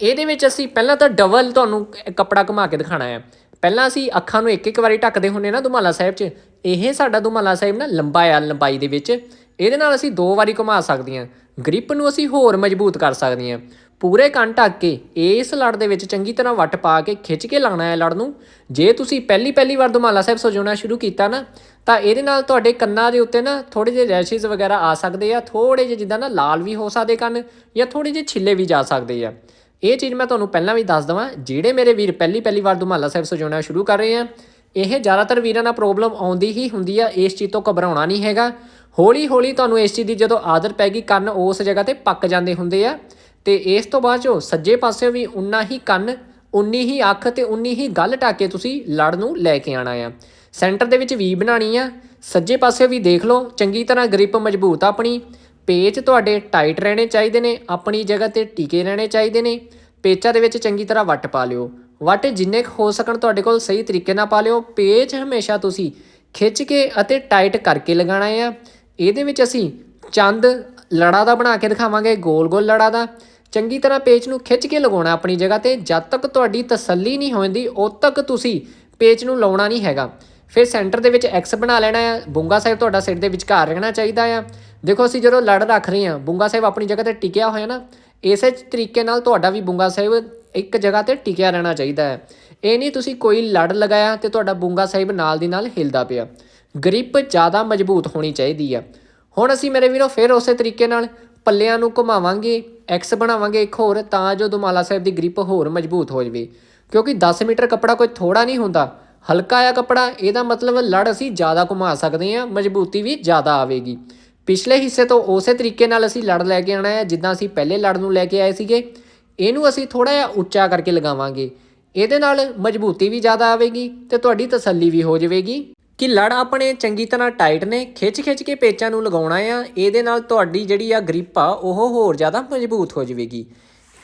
ਇਹਦੇ ਵਿੱਚ ਅਸੀਂ ਪਹਿਲਾਂ ਤਾਂ ਡਬਲ ਤੁਹਾਨੂੰ ਕੱਪੜਾ ਘੁਮਾ ਕੇ ਦਿਖਾਣਾ ਹੈ। ਪਹਿਲਾਂ ਅਸੀਂ ਅੱਖਾਂ ਨੂੰ ਇੱਕ ਇੱਕ ਵਾਰੀ ਢੱਕਦੇ ਹੁੰਨੇ ਨਾ ਦੁਮਾਲਾ ਸਾਹਿਬ 'ਚ। ਇਹ ਸਾਡਾ ਦੁਮਾਲਾ ਸਾਹਿਬ ਨਾ ਲੰਬਾ ਆ, ਲੰਬਾਈ ਦੇ ਵਿੱਚ। ਇਹਦੇ ਨਾਲ ਅਸੀਂ ਦੋ ਵਾਰੀ ਘੁਮਾ ਸਕਦੀਆਂ। ਗ੍ਰਿਪ ਨੂੰ ਅਸੀਂ ਹੋਰ ਮਜ਼ਬੂਤ ਕਰ ਸਕਦੀਆਂ। ਪੂਰੇ ਕੰਨ ਢੱਕ ਕੇ ਇਸ ਲੜ ਦੇ ਵਿੱਚ ਚੰਗੀ ਤਰ੍ਹਾਂ ਵੱਟ ਪਾ ਕੇ ਖਿੱਚ ਕੇ ਲਾਉਣਾ ਹੈ ਲੜ ਨੂੰ। ਜੇ ਤੁਸੀਂ ਪਹਿਲੀ ਪਹਿਲੀ ਵਾਰ ਦੁਮਾਲਾ ਸਾਹਿਬ ਸਜਾਉਣਾ ਸ਼ੁਰੂ ਕੀਤਾ ਨਾ, ਤਾਂ ਇਹਦੇ ਨਾਲ ਤੁਹਾਡੇ ਕੰਨਾਂ ਦੇ ਉੱਤੇ ਨਾ ਥੋੜੇ ਜਿਹੇ ਰੈਸ਼ਿਸ ਵਗੈਰਾ ਆ ਸਕਦੇ ਆ ਥੋੜੇ ਜਿਹੇ ਜਿੱਦਾਂ ਨਾ ਲਾਲ ਵੀ ਹੋ ਸਕਦੇ ਕੰਨ ਜਾਂ ਥੋੜੇ ਜਿਹੇ ਛਿੱਲੇ ਵੀ ਜਾ ਸਕਦੇ ਆ। ਇਹ ਚੀਜ਼ ਮੈਂ ਤੁਹਾਨੂੰ ਪਹਿਲਾਂ ਵੀ ਦੱਸ ਦਵਾਂ, ਜਿਹੜੇ ਮੇਰੇ ਵੀਰ ਪਹਿਲੀ ਪਹਿਲੀ ਵਾਰ ਦੁਮਾਲਾ ਸਾਹਿਬ ਸਜਾਉਣਾ ਸ਼ੁਰੂ ਕਰ ਰਹੇ ਆ, ਇਹ ਜ਼ਿਆਦਾਤਰ ਵੀਰਾਂ ਨਾਲ ਪ੍ਰੋਬਲਮ ਆਉਂਦੀ ਹੀ ਹੁੰਦੀ ਆ, ਇਸ ਚੀਜ਼ ਤੋਂ ਘਬਰਾਉਣਾ ਨਹੀਂ ਹੈਗਾ। ਹੌਲੀ ਹੌਲੀ ਤੁਹਾਨੂੰ ਇਸ ਚੀਜ਼ ਦੀ ਜਦੋਂ ਆਦਤ ਪੈ ਗਈ, ਕੰਨ ਉਸ ਜਗ੍ਹਾ ਤੇ ਪੱਕ ਜਾਂਦੇ ਹੁੰਦੇ ਆ। ਤੇ ਇਸ ਤੋਂ ਬਾਅਦ ਚੋਂ ਸੱਜੇ ਪਾਸਿਓਂ ਵੀ ਉਨਾ ਹੀ ਕੰਨ, ਉਨੀ ਹੀ ਅੱਖ ਤੇ ਉਨੀ ਹੀ ਗੱਲ ਟਾਕੇ ਤੁਸੀਂ ਲੜ ਨੂੰ ਲੈ ਕੇ ਆਣਾ ਆ। ਸੈਂਟਰ ਦੇ ਵਿੱਚ ਵੀ ਬਣਾਣੀ ਆ। ਸੱਜੇ ਪਾਸੇ ਵੀ ਦੇਖ ਲਓ, ਚੰਗੀ ਤਰ੍ਹਾਂ ਗ੍ਰਿਪ ਮਜ਼ਬੂਤ ਆਪਣੀ। ਪੇਚ ਤੁਹਾਡੇ ਟਾਈਟ ਰਹਿਣੇ ਚਾਹੀਦੇ ਨੇ, ਆਪਣੀ ਜਗ੍ਹਾ ਤੇ ਟਿਕੇ ਰਹਿਣੇ ਚਾਹੀਦੇ ਨੇ। ਪੇਚਾਂ ਦੇ ਵਿੱਚ ਚੰਗੀ ਤਰ੍ਹਾਂ ਵੱਟ ਪਾ ਲਿਓ। ਵੱਟ ਜਿੰਨੇ ਕੁ ਹੋ ਸਕਣ ਤੁਹਾਡੇ ਕੋਲ ਸਹੀ ਤਰੀਕੇ ਨਾਲ ਪਾ ਲਿਓ। ਪੇਚ ਹਮੇਸ਼ਾ ਤੁਸੀਂ ਖਿੱਚ ਕੇ ਅਤੇ ਟਾਈਟ ਕਰਕੇ ਲਗਾਉਣਾ ਆ। ਇਹਦੇ ਵਿੱਚ ਅਸੀਂ ਚੰਦ ਲੜਾ ਦਾ ਬਣਾ ਕੇ ਦਿਖਾਵਾਂਗੇ ਗੋਲ ਗੋਲ ਲੜਾ ਦਾ। ਚੰਗੀ ਤਰ੍ਹਾਂ ਪੇਚ ਨੂੰ ਖਿੱਚ ਕੇ ਲਗਾਉਣਾ ਆਪਣੀ ਜਗ੍ਹਾ ਤੇ, ਜਦ ਤੱਕ ਤੁਹਾਡੀ ਤਸੱਲੀ ਨਹੀਂ ਹੋ ਜਾਂਦੀ ਉਦ ਤੱਕ ਤੁਸੀਂ ਪੇਚ ਨੂੰ ਲਾਉਣਾ ਨਹੀਂ ਹੈਗਾ। ਫਿਰ ਸੈਂਟਰ ਦੇ ਵਿੱਚ ਐਕਸ ਬਣਾ ਲੈਣਾ ਹੈ ਬੁੰਗਾ ਸਾਹਿਬ ਤੁਹਾਡਾ ਸਿਰ ਦੇ ਵਿਚਕਾਰ ਰਹਿਣਾ ਚਾਹੀਦਾ ਆ। ਦੇਖੋ, ਅਸੀਂ ਜਦੋਂ ਲੜ ਰੱਖ ਰਹੇ ਹਾਂ ਬੁੰਗਾ ਸਾਹਿਬ ਆਪਣੀ ਜਗ੍ਹਾ ਤੇ ਟਿਕਿਆ ਹੋਇਆ ਨਾ, ਇਸੇ ਤਰੀਕੇ ਨਾਲ ਤੁਹਾਡਾ ਵੀ ਬੁੰਗਾ ਸਾਹਿਬ ਇੱਕ ਜਗ੍ਹਾ ਤੇ ਟਿਕਿਆ ਰਹਿਣਾ ਚਾਹੀਦਾ ਹੈ। ਇਹ ਨਹੀਂ ਤੁਸੀਂ ਕੋਈ ਲੜ ਲਗਾਇਆ ਤੇ ਤੁਹਾਡਾ ਬੁੰਗਾ ਸਾਹਿਬ ਨਾਲ ਦੀ ਨਾਲ ਹਿਲਦਾ ਪਿਆ। ਗ੍ਰਿਪ ਜ਼ਿਆਦਾ ਮਜ਼ਬੂਤ ਹੋਣੀ ਚਾਹੀਦੀ ਆ। ਹੁਣ ਅਸੀਂ ਮੇਰੇ ਵੀਰੋ, ਫਿਰ ਉਸੇ ਤਰੀਕੇ ਨਾਲ ਪੱਲਿਆਂ ਨੂੰ ਘੁਮਾਵਾਂਗੇ ਐਕਸ ਬਣਾਵਾਂਗੇ ਇੱਕ ਹੋਰ, ਤਾਂ ਜੋ ਦੁਮਾਲਾ ਸਾਹਿਬ ਦੀ ਗ੍ਰਿਪ ਹੋਰ ਮਜ਼ਬੂਤ ਹੋ ਜਾਵੇ। ਕਿਉਂਕਿ 10 ਮੀਟਰ ਕੱਪੜਾ ਕੋਈ ਥੋੜਾ ਨਹੀਂ ਹੁੰਦਾ। ਹਲਕਾ ਆ ਕੱਪੜਾ, ਇਹਦਾ ਮਤਲਬ ਲੜ ਅਸੀਂ ਜ਼ਿਆਦਾ ਘੁਮਾ ਸਕਦੇ ਹਾਂ, ਮਜ਼ਬੂਤੀ ਵੀ ਜ਼ਿਆਦਾ ਆਵੇਗੀ। ਪਿਛਲੇ ਹਿੱਸੇ ਤੋਂ ਉਸੇ ਤਰੀਕੇ ਨਾਲ ਅਸੀਂ ਲੜ ਲੈ ਕੇ ਆਣਾ ਹੈ, ਜਿੱਦਾਂ ਅਸੀਂ ਪਹਿਲੇ ਲੜ ਨੂੰ ਲੈ ਕੇ ਆਏ ਸੀਗੇ। ਇਹਨੂੰ ਅਸੀਂ ਥੋੜਾ ਜਿਹਾ ਉੱਚਾ ਕਰਕੇ ਲਗਾਵਾਂਗੇ। ਇਹਦੇ ਨਾਲ ਮਜ਼ਬੂਤੀ ਵੀ ਜ਼ਿਆਦਾ ਆਵੇਗੀ ਤੇ ਤੁਹਾਡੀ ਤਸੱਲੀ ਵੀ ਹੋ ਜਾਵੇਗੀ। ਕਿ ਲੜ ਆਪਣੇ ਚੰਗੀ ਤਰ੍ਹਾਂ ਟਾਈਟ ਨੇ ਖਿੱਚ ਖਿੱਚ ਕੇ ਪੇਚਾਂ ਨੂੰ ਲਗਾਉਣਾ ਆ, ਇਹਦੇ ਨਾਲ ਤੁਹਾਡੀ ਜਿਹੜੀ ਆ ਗ੍ਰਿਪ ਆ ਉਹ ਹੋਰ ਜ਼ਿਆਦਾ ਮਜ਼ਬੂਤ ਹੋ ਜਾਵੇਗੀ।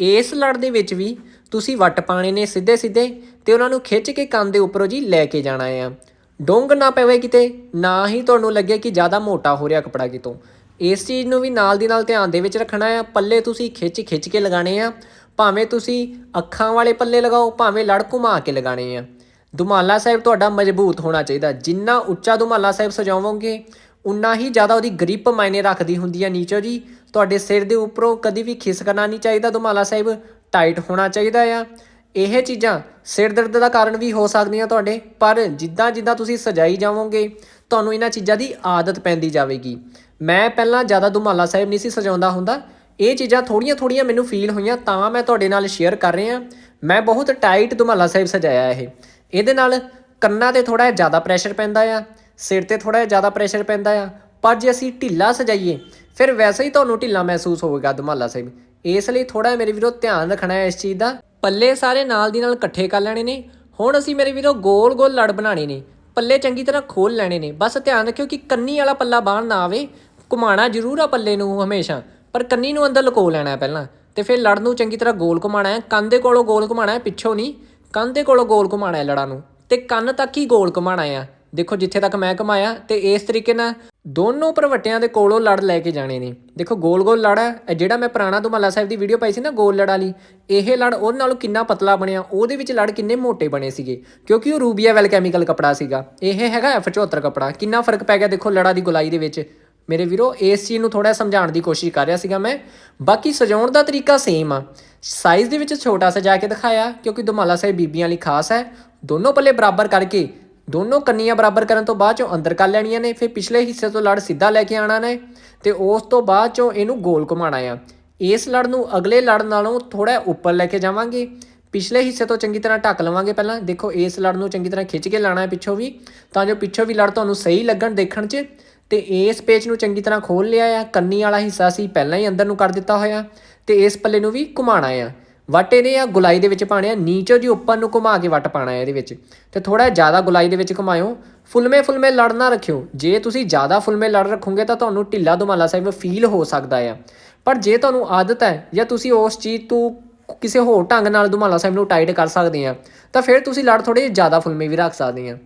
ਇਸ ਲੜ ਦੇ ਵਿੱਚ ਵੀ ਤੁਸੀਂ ਵੱਟ ਪਾਣੇ ਨੇ ਸਿੱਧੇ ਸਿੱਧੇ ਤੇ ਉਹਨਾਂ ਨੂੰ ਖਿੱਚ ਕੇ ਕੰਨ ਦੇ ਉੱਪਰੋਂ ਜੀ ਲੈ ਕੇ ਜਾਣਾ ਆ। ਡੋਂਗ ਨਾ ਪਵੇ ਕਿਤੇ, ਨਾ ਹੀ ਤੁਹਾਨੂੰ ਲੱਗੇ ਕਿ ਜ਼ਿਆਦਾ ਮੋਟਾ ਹੋ ਰਿਹਾ ਕਪੜਾ ਕਿਤੋਂ। ਇਸ ਚੀਜ਼ ਨੂੰ ਵੀ ਨਾਲ ਦੀ ਨਾਲ ਧਿਆਨ ਦੇ ਵਿੱਚ ਰੱਖਣਾ ਆ, ਪੱਲੇ ਤੁਸੀਂ ਖਿੱਚ ਖਿੱਚ ਕੇ ਲਗਾਣੇ ਆ, ਭਾਵੇਂ ਤੁਸੀਂ ਅੱਖਾਂ ਵਾਲੇ ਪੱਲੇ ਲਗਾਓ, ਭਾਵੇਂ ਲੜ ਘੁਮਾ ਕੇ ਲਗਾਣੇ ਆ। ਦੁਮਾਲਾ ਸਾਹਿਬ ਤੁਹਾਡਾ ਮਜ਼ਬੂਤ ਹੋਣਾ ਚਾਹੀਦਾ। ਜਿੰਨਾ ਉੱਚਾ ਦੁਮਾਲਾ ਸਾਹਿਬ ਸਜਾਵੋਗੇ, ਉਨਾ ਹੀ ਜ਼ਿਆਦਾ ਉਹਦੀ ਗ੍ਰਿਪ ਮਾਇਨੇ ਰੱਖਦੀ ਹੁੰਦੀ ਹੈ ਨੀਚੋ ਜੀ। ਤੁਹਾਡੇ ਸਿਰ ਦੇ ਉੱਪਰੋਂ ਕਦੀ ਵੀ ਖਿਸਕਣਾ ਨਹੀਂ ਚਾਹੀਦਾ ਦੁਮਾਲਾ ਸਾਹਿਬ। ਟਾਈਟ ਹੋਣਾ ਚਾਹੀਦਾ ਆ। ਇਹ ਚੀਜ਼ਾਂ ਸਿਰ ਦਰਦ ਦਾ ਕਾਰਨ ਵੀ ਹੋ ਸਕਦੀਆਂ ਤੁਹਾਡੇ, ਪਰ ਜਿੱਦਾਂ ਜਿੱਦਾਂ ਤੁਸੀਂ ਸਜਾਈ ਜਾਵੋਗੇ, ਤੁਹਾਨੂੰ ਇਹਨਾਂ ਚੀਜ਼ਾਂ ਦੀ ਆਦਤ ਪੈਂਦੀ ਜਾਵੇਗੀ। ਮੈਂ ਪਹਿਲਾਂ ਜ਼ਿਆਦਾ ਦੁਮਾਲਾ ਸਾਹਿਬ ਨਹੀਂ ਸੀ ਸਜਾਉਂਦਾ ਹੁੰਦਾ। ਇਹ ਚੀਜ਼ਾਂ ਥੋੜੀਆਂ ਥੋੜੀਆਂ ਮੈਨੂੰ ਫੀਲ ਹੋਈਆਂ, ਤਾਂ ਮੈਂ ਤੁਹਾਡੇ ਨਾਲ ਸ਼ੇਅਰ ਕਰ ਰਿਹਾ। ਮੈਂ ਬਹੁਤ ਟਾਈਟ ਦੁਮਾਲਾ ਸਾਹਿਬ ਸਜਾਇਆ ਇਹ। ਇਹਦੇ ਨਾਲ ਕੰਨਾਂ ਤੇ ਥੋੜਾ ਜ਼ਿਆਦਾ ਪ੍ਰੈਸ਼ਰ ਪੈਂਦਾ ਆ, ਸਿਰ ਤੇ ਥੋੜਾ ਜ਼ਿਆਦਾ ਪ੍ਰੈਸ਼ਰ ਪੈਂਦਾ ਆ। ਪਰ ਜੇ ਅਸੀਂ ਢਿੱਲਾ ਸਜਾਈਏ, ਫਿਰ ਵੈਸੇ ਹੀ ਤੁਹਾਨੂੰ ਢਿੱਲਾ ਮਹਿਸੂਸ ਹੋਵੇਗਾ ਦਮਾਲਾ ਸਾਹਿਬ। ਇਸ ਲਈ ਥੋੜਾ ਮੇਰੇ ਵੀਰੋ ਧਿਆਨ ਰੱਖਣਾ ਹੈ ਇਸ ਚੀਜ਼ ਦਾ। ਪੱਲੇ ਸਾਰੇ ਨਾਲ ਦੀ ਨਾਲ ਇਕੱਠੇ ਕਰ ਲੈਣੇ ਨੇ। ਹੁਣ ਅਸੀਂ ਮੇਰੇ ਵੀਰੋ ਗੋਲ ਗੋਲ ਲੜ ਬਣਾਣੇ ਨੇ। ਪੱਲੇ ਚੰਗੀ ਤਰ੍ਹਾਂ ਖੋਲ ਲੈਣੇ ਨੇ। ਬਸ ਧਿਆਨ ਰੱਖਿਓ ਕਿ ਕੰਨੀ ਵਾਲਾ ਪੱਲਾ ਬਾਹਰ ਨਾ ਆਵੇ। ਘੁਮਾਣਾ ਜ਼ਰੂਰ ਆ ਪੱਲੇ ਨੂੰ ਹਮੇਸ਼ਾ। ਪਰ ਕੰਨੀ ਨੂੰ ਅੰਦਰ ਲੁਕੋ ਲੈਣਾ ਪਹਿਲਾਂ। ਤੇ ਫਿਰ ਲੜ ਨੂੰ ਚੰਗੀ ਤਰ੍ਹਾਂ ਗੋਲ ਘੁਮਾਣਾ ਹੈ। ਕੰਨ ਦੇ ਕੋਲੋਂ ਗੋਲ ਘੁਮਾਣਾ ਹੈ, ਪਿੱਛੋਂ ਨਹੀਂ। ਕੰਨ ਦੇ ਕੋਲੋਂ ਗੋਲ ਘੁਮਾਣਾ ਹੈ ਲੜਾ ਨੂੰ ਤੇ ਕੰਨ ਤੱਕ ਹੀ ਗੋਲ ਘੁਮਾਣਾ ਆ ਦੇਖੋ ਜਿੱਥੇ ਤੱਕ ਮੈਂ ਘੁਮਾਇਆ ਤੇ ਇਸ ਤਰੀਕੇ ਨਾਲ ਦੋਨੋਂ ਪ੍ਰਵੱਟਿਆਂ ਦੇ ਕੋਲੋਂ ਲੜ ਲੈ ਕੇ ਜਾਣੇ ਨੇ। ਦੇਖੋ ਗੋਲ ਗੋਲ ਲੜ ਹੈ ਜਿਹੜਾ ਮੈਂ ਪੁਰਾਣਾ ਦੁਮਾਲਾ ਸਾਹਿਬ ਦੀ ਵੀਡੀਓ ਪਾਈ ਸੀ ਨਾ ਗੋਲ ਲੜ ਲਈ ਇਹ ਲੜ ਉਹਦੇ ਨਾਲੋਂ ਕਿੰਨਾ ਪਤਲਾ ਬਣਿਆ, ਉਹਦੇ ਵਿੱਚ ਲੜ ਕਿੰਨੇ ਮੋਟੇ ਬਣੇ ਸੀਗੇ, ਕਿਉਂਕਿ ਉਹ ਰੂਬੀਆ ਵੈਲ ਕੈਮੀਕਲ ਕਪੜਾ ਸੀਗਾ। ਇਹ ਹੈਗਾ F74 ਕਪੜਾ, ਕਿੰਨਾ ਫ਼ਰਕ ਪੈ ਗਿਆ ਦੇਖੋ ਲੜਾ ਦੀ ਗੁਲਾਈ ਦੇ ਵਿੱਚ। ਮੇਰੇ ਵੀਰੋ, ਇਸ ਚੀਜ਼ ਨੂੰ ਥੋੜਾ ਸਮਝਾਉਣ ਦੀ ਕੋਸ਼ਿਸ਼ ਕਰ ਰਿਹਾ ਸੀਗਾ ਮੈਂ। ਬਾਕੀ ਸਜਾਉਣ ਦਾ ਤਰੀਕਾ ਸੇਮ ਆ। ਸਾਈਜ਼ ਦੇ ਵਿੱਚ ਛੋਟਾ ਸਜਾ ਕੇ ਦਿਖਾਇਆ, ਕਿਉਂਕਿ ਦੁਮਾਲਾ ਸਾਹਿਬ ਬੀਬੀਆਂ ਲਈ ਖਾਸ ਹੈ। ਦੋਨੋਂ ਪੱਲੇ ਬਰਾਬਰ ਕਰਕੇ, ਦੋਨੋਂ ਕੰਨੀਆਂ ਬਰਾਬਰ ਕਰਨ ਤੋਂ ਬਾਅਦ ਚੋਂ ਅੰਦਰ ਕਰ ਲੈਣੀਆਂ ਨੇ, ਫਿਰ ਪਿਛਲੇ ਹਿੱਸੇ ਤੋਂ ਲੜ ਸਿੱਧਾ ਲੈ ਕੇ ਆਣਾ ਨੇ, ਤੇ ਉਸ ਤੋਂ ਬਾਅਦ ਚੋਂ ਇਹਨੂੰ ਗੋਲ ਘੁਮਾਣਾ ਆ। ਇਸ ਲੜ ਨੂੰ ਅਗਲੇ ਲੜ ਨਾਲੋਂ ਥੋੜਾ ਉੱਪਰ ਲੈ ਕੇ ਜਾਵਾਂਗੇ। ਪਿਛਲੇ ਹਿੱਸੇ ਤੋਂ ਚੰਗੀ ਤਰ੍ਹਾਂ ਢੱਕ ਲਵਾਂਗੇ ਪਹਿਲਾਂ। ਦੇਖੋ, ਇਸ ਲੜ ਨੂੰ ਚੰਗੀ ਤਰ੍ਹਾਂ ਖਿੱਚ ਕੇ ਲਾਣਾ ਹੈ ਪਿੱਛੋਂ ਵੀ, ਤਾਂ ਜੋ ਪਿੱਛੋਂ ਵੀ ਲੜ ਤੁਹਾਨੂੰ ਸਹੀ ਲੱਗਣ ਦੇਖਣ 'ਚ। ਤੇ ਇਸ ਪੇਚ ਨੂੰ ਚੰਗੀ ਤਰ੍ਹਾਂ ਖੋਲ ਲਿਆ ਆ। ਕੰਨੀ ਵਾਲਾ ਹਿੱਸਾ ਸੀ, ਪਹਿਲਾਂ ਹੀ ਅੰਦਰ ਨੂੰ ਕਰ ਦਿੱਤਾ ਹੋਇਆ। ਤੇ ਇਸ ਪੱਲੇ ਨੂੰ ਵੀ ਘੁਮਾਣਾ ਆ। ਵੱਟ ਇਹਦੇ ਆ, ਗੁਲਾਈ ਦੇ ਵਿੱਚ ਪਾਣੇ ਆ। ਨੀਚੋਂ ਜੀ ਉੱਪਰ ਨੂੰ ਘੁਮਾ ਕੇ ਵੱਟ ਪਾਣਾ ਆ ਇਹਦੇ ਵਿੱਚ। ਤੇ ਥੋੜਾ ਜ਼ਿਆਦਾ ਗੁਲਾਈ ਦੇ ਵਿੱਚ ਘੁਮਾਇਓ। ਫੁਲਮੇ ਫੁਲਮੇ ਲੜ ਨਾ ਰੱਖਿਓ। ਜੇ ਤੁਸੀਂ ਜ਼ਿਆਦਾ ਫੁਲਮੇ ਲੜ ਰੱਖੋਗੇ ਤਾਂ ਤੁਹਾਨੂੰ ਢਿੱਲਾ ਦੁਮਾਲਾ ਸਾਹਿਬ ਫੀਲ ਹੋ ਸਕਦਾ ਆ। ਪਰ ਜੇ ਤੁਹਾਨੂੰ ਆਦਤ ਹੈ ਜਾਂ ਤੁਸੀਂ ਉਸ ਚੀਜ਼ ਤੋਂ ਕਿਸੇ ਹੋਰ ਢੰਗ ਨਾਲ ਦੁਮਾਲਾ ਸਾਹਿਬ ਨੂੰ ਟਾਈਟ ਕਰ ਸਕਦੇ ਆ, ਤਾਂ ਫਿਰ ਤੁਸੀਂ ਲੜ ਥੋੜੇ ਜ਼ਿਆਦਾ ਫੁਲਮੇ ਵੀ ਰੱਖ ਸਕਦੇ ਆ।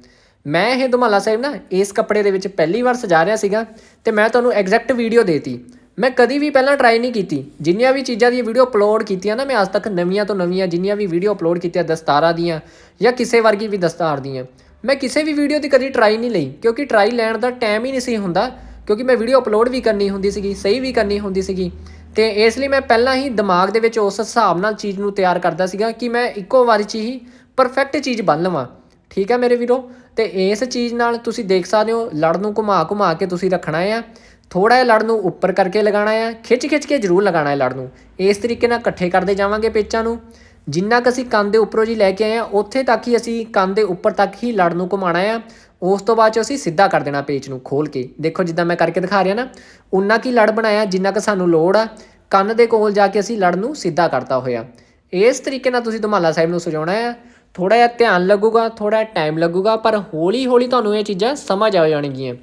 ਮੈਂ ਇਹ ਦੁਮਾਲਾ ਸਾਹਿਬ ਨਾ ਇਸ ਕੱਪੜੇ ਦੇ ਵਿੱਚ ਪਹਿਲੀ ਵਾਰ ਸਜਾ ਰਿਹਾ ਸੀਗਾ ਤੇ ਮੈਂ ਤੁਹਾਨੂੰ ਐਗਜ਼ੈਕਟ ਵੀਡੀਓ ਦੇਤੀ। ਮੈਂ ਕਦੀ ਵੀ ਪਹਿਲਾਂ ਟਰਾਈ ਨਹੀਂ ਕੀਤੀ। ਜਿੰਨੀਆਂ ਵੀ ਚੀਜ਼ਾਂ ਦੀ ਵੀਡੀਓ ਅਪਲੋਡ ਕੀਤੀਆਂ ਨਾ, ਮੈਂ ਅੱਜ ਤੱਕ ਨਵੀਆਂ ਤੋਂ ਨਵੀਆਂ ਜਿੰਨੀਆਂ ਵੀ ਵੀਡੀਓ ਅਪਲੋਡ ਕੀਤੀਆਂ, ਦਸਤਾਰਾਂ ਦੀਆਂ ਜਾਂ ਕਿਸੇ ਵਰਗੀ ਵੀ ਦਸਤਾਰ ਦੀਆਂ, ਮੈਂ ਕਿਸੇ ਵੀ ਵੀਡੀਓ ਦੀ ਕਦੀ ਟਰਾਈ ਨਹੀਂ ਲਈ। ਕਿਉਂਕਿ ਟਰਾਈ ਲੈਣ ਦਾ ਟਾਈਮ ਹੀ ਨਹੀਂ ਸੀ ਹੁੰਦਾ। ਕਿਉਂਕਿ ਮੈਂ ਵੀਡੀਓ ਅਪਲੋਡ ਵੀ ਕਰਨੀ ਹੁੰਦੀ ਸੀਗੀ, ਸਹੀ ਵੀ ਕਰਨੀ ਹੁੰਦੀ ਸੀਗੀ। ਤੇ ਇਸ ਲਈ ਮੈਂ ਪਹਿਲਾਂ ਹੀ ਦਿਮਾਗ ਦੇ ਵਿੱਚ ਉਸ ਹਿਸਾਬ ਨਾਲ ਚੀਜ਼ ਨੂੰ ਤਿਆਰ ਕਰਦਾ ਸੀਗਾ ਕਿ ਮੈਂ ਇੱਕੋ ਵਾਰੀ 'ਚ ਹੀ ਪਰਫੈਕਟ ਚੀਜ਼ ਬਣ ਲਵਾਂ। ਠੀਕ ਹੈ ਮੇਰੇ ਵੀਰੋ? ਤੇ ਇਸ ਚੀਜ਼ ਨਾਲ ਤੁਸੀਂ ਦੇਖ ਸਕਦੇ ਹੋ, ਲੜ ਨੂੰ ਘੁਮਾ ਘੁਮਾ ਕੇ ਤੁਸੀਂ ਰੱਖਣਾ ਆ ਥੋੜਾ ਜਿਹਾ ਲੜ ਨੂੰ ਉੱਪਰ ਕਰਕੇ ਲਗਾਉਣਾ ਆ ਖਿੱਚ ਖਿੱਚ ਕੇ ਜ਼ਰੂਰ ਲਗਾਉਣਾ ਹੈ ਲੜ ਨੂੰ। ਇਸ ਤਰੀਕੇ ਨਾਲ ਇਕੱਠੇ ਕਰਦੇ ਜਾਵਾਂਗੇ ਪੇਚਾਂ ਨੂੰ। ਜਿੰਨਾ ਕੁ ਅਸੀਂ ਕੰਨ ਦੇ ਉੱਪਰੋਂ ਜੀ ਲੈ ਕੇ ਆਏ ਆ ਉੱਥੇ ਤੱਕ ਹੀ ਅਸੀਂ ਕੰਨ ਦੇ ਉੱਪਰ ਤੱਕ ਹੀ ਲੜ ਨੂੰ ਘੁਮਾਉਣਾ ਆ ਉਸ ਤੋਂ ਬਾਅਦ ਚ ਅਸੀਂ ਸਿੱਧਾ ਕਰ ਦੇਣਾ ਪੇਚ ਨੂੰ ਖੋਲ ਕੇ। ਦੇਖੋ ਜਿੱਦਾਂ ਮੈਂ ਕਰਕੇ ਦਿਖਾ ਰਿਹਾ ਨਾ, ਉਨਾ ਕੀ ਲੜ ਬਣਾਇਆ, ਜਿੰਨਾ ਕੁ ਸਾਨੂੰ ਲੋੜ ਆ, ਕੰਨ ਦੇ ਕੋਲ ਜਾ ਕੇ ਅਸੀਂ ਲੜ ਨੂੰ ਸਿੱਧਾ ਕਰਤਾ ਹੋਇਆ। ਇਸ ਤਰੀਕੇ ਨਾਲ ਤੁਸੀਂ ਧਮਾਲਾ ਸਾਹਿਬ ਨੂੰ ਸਜਾਉਣਾ ਆ ਥੋੜਾ ਜਿਹਾ ਧਿਆਨ ਲੱਗੂਗਾ ਥੋੜਾ ਟਾਈਮ ਲੱਗੂਗਾ, ਪਰ ਹੌਲੀ ਹੌਲੀ ਤੁਹਾਨੂੰ ਇਹ ਚੀਜ਼ਾਂ ਸਮਝ ਆ ਜਾਣਗੀਆਂ।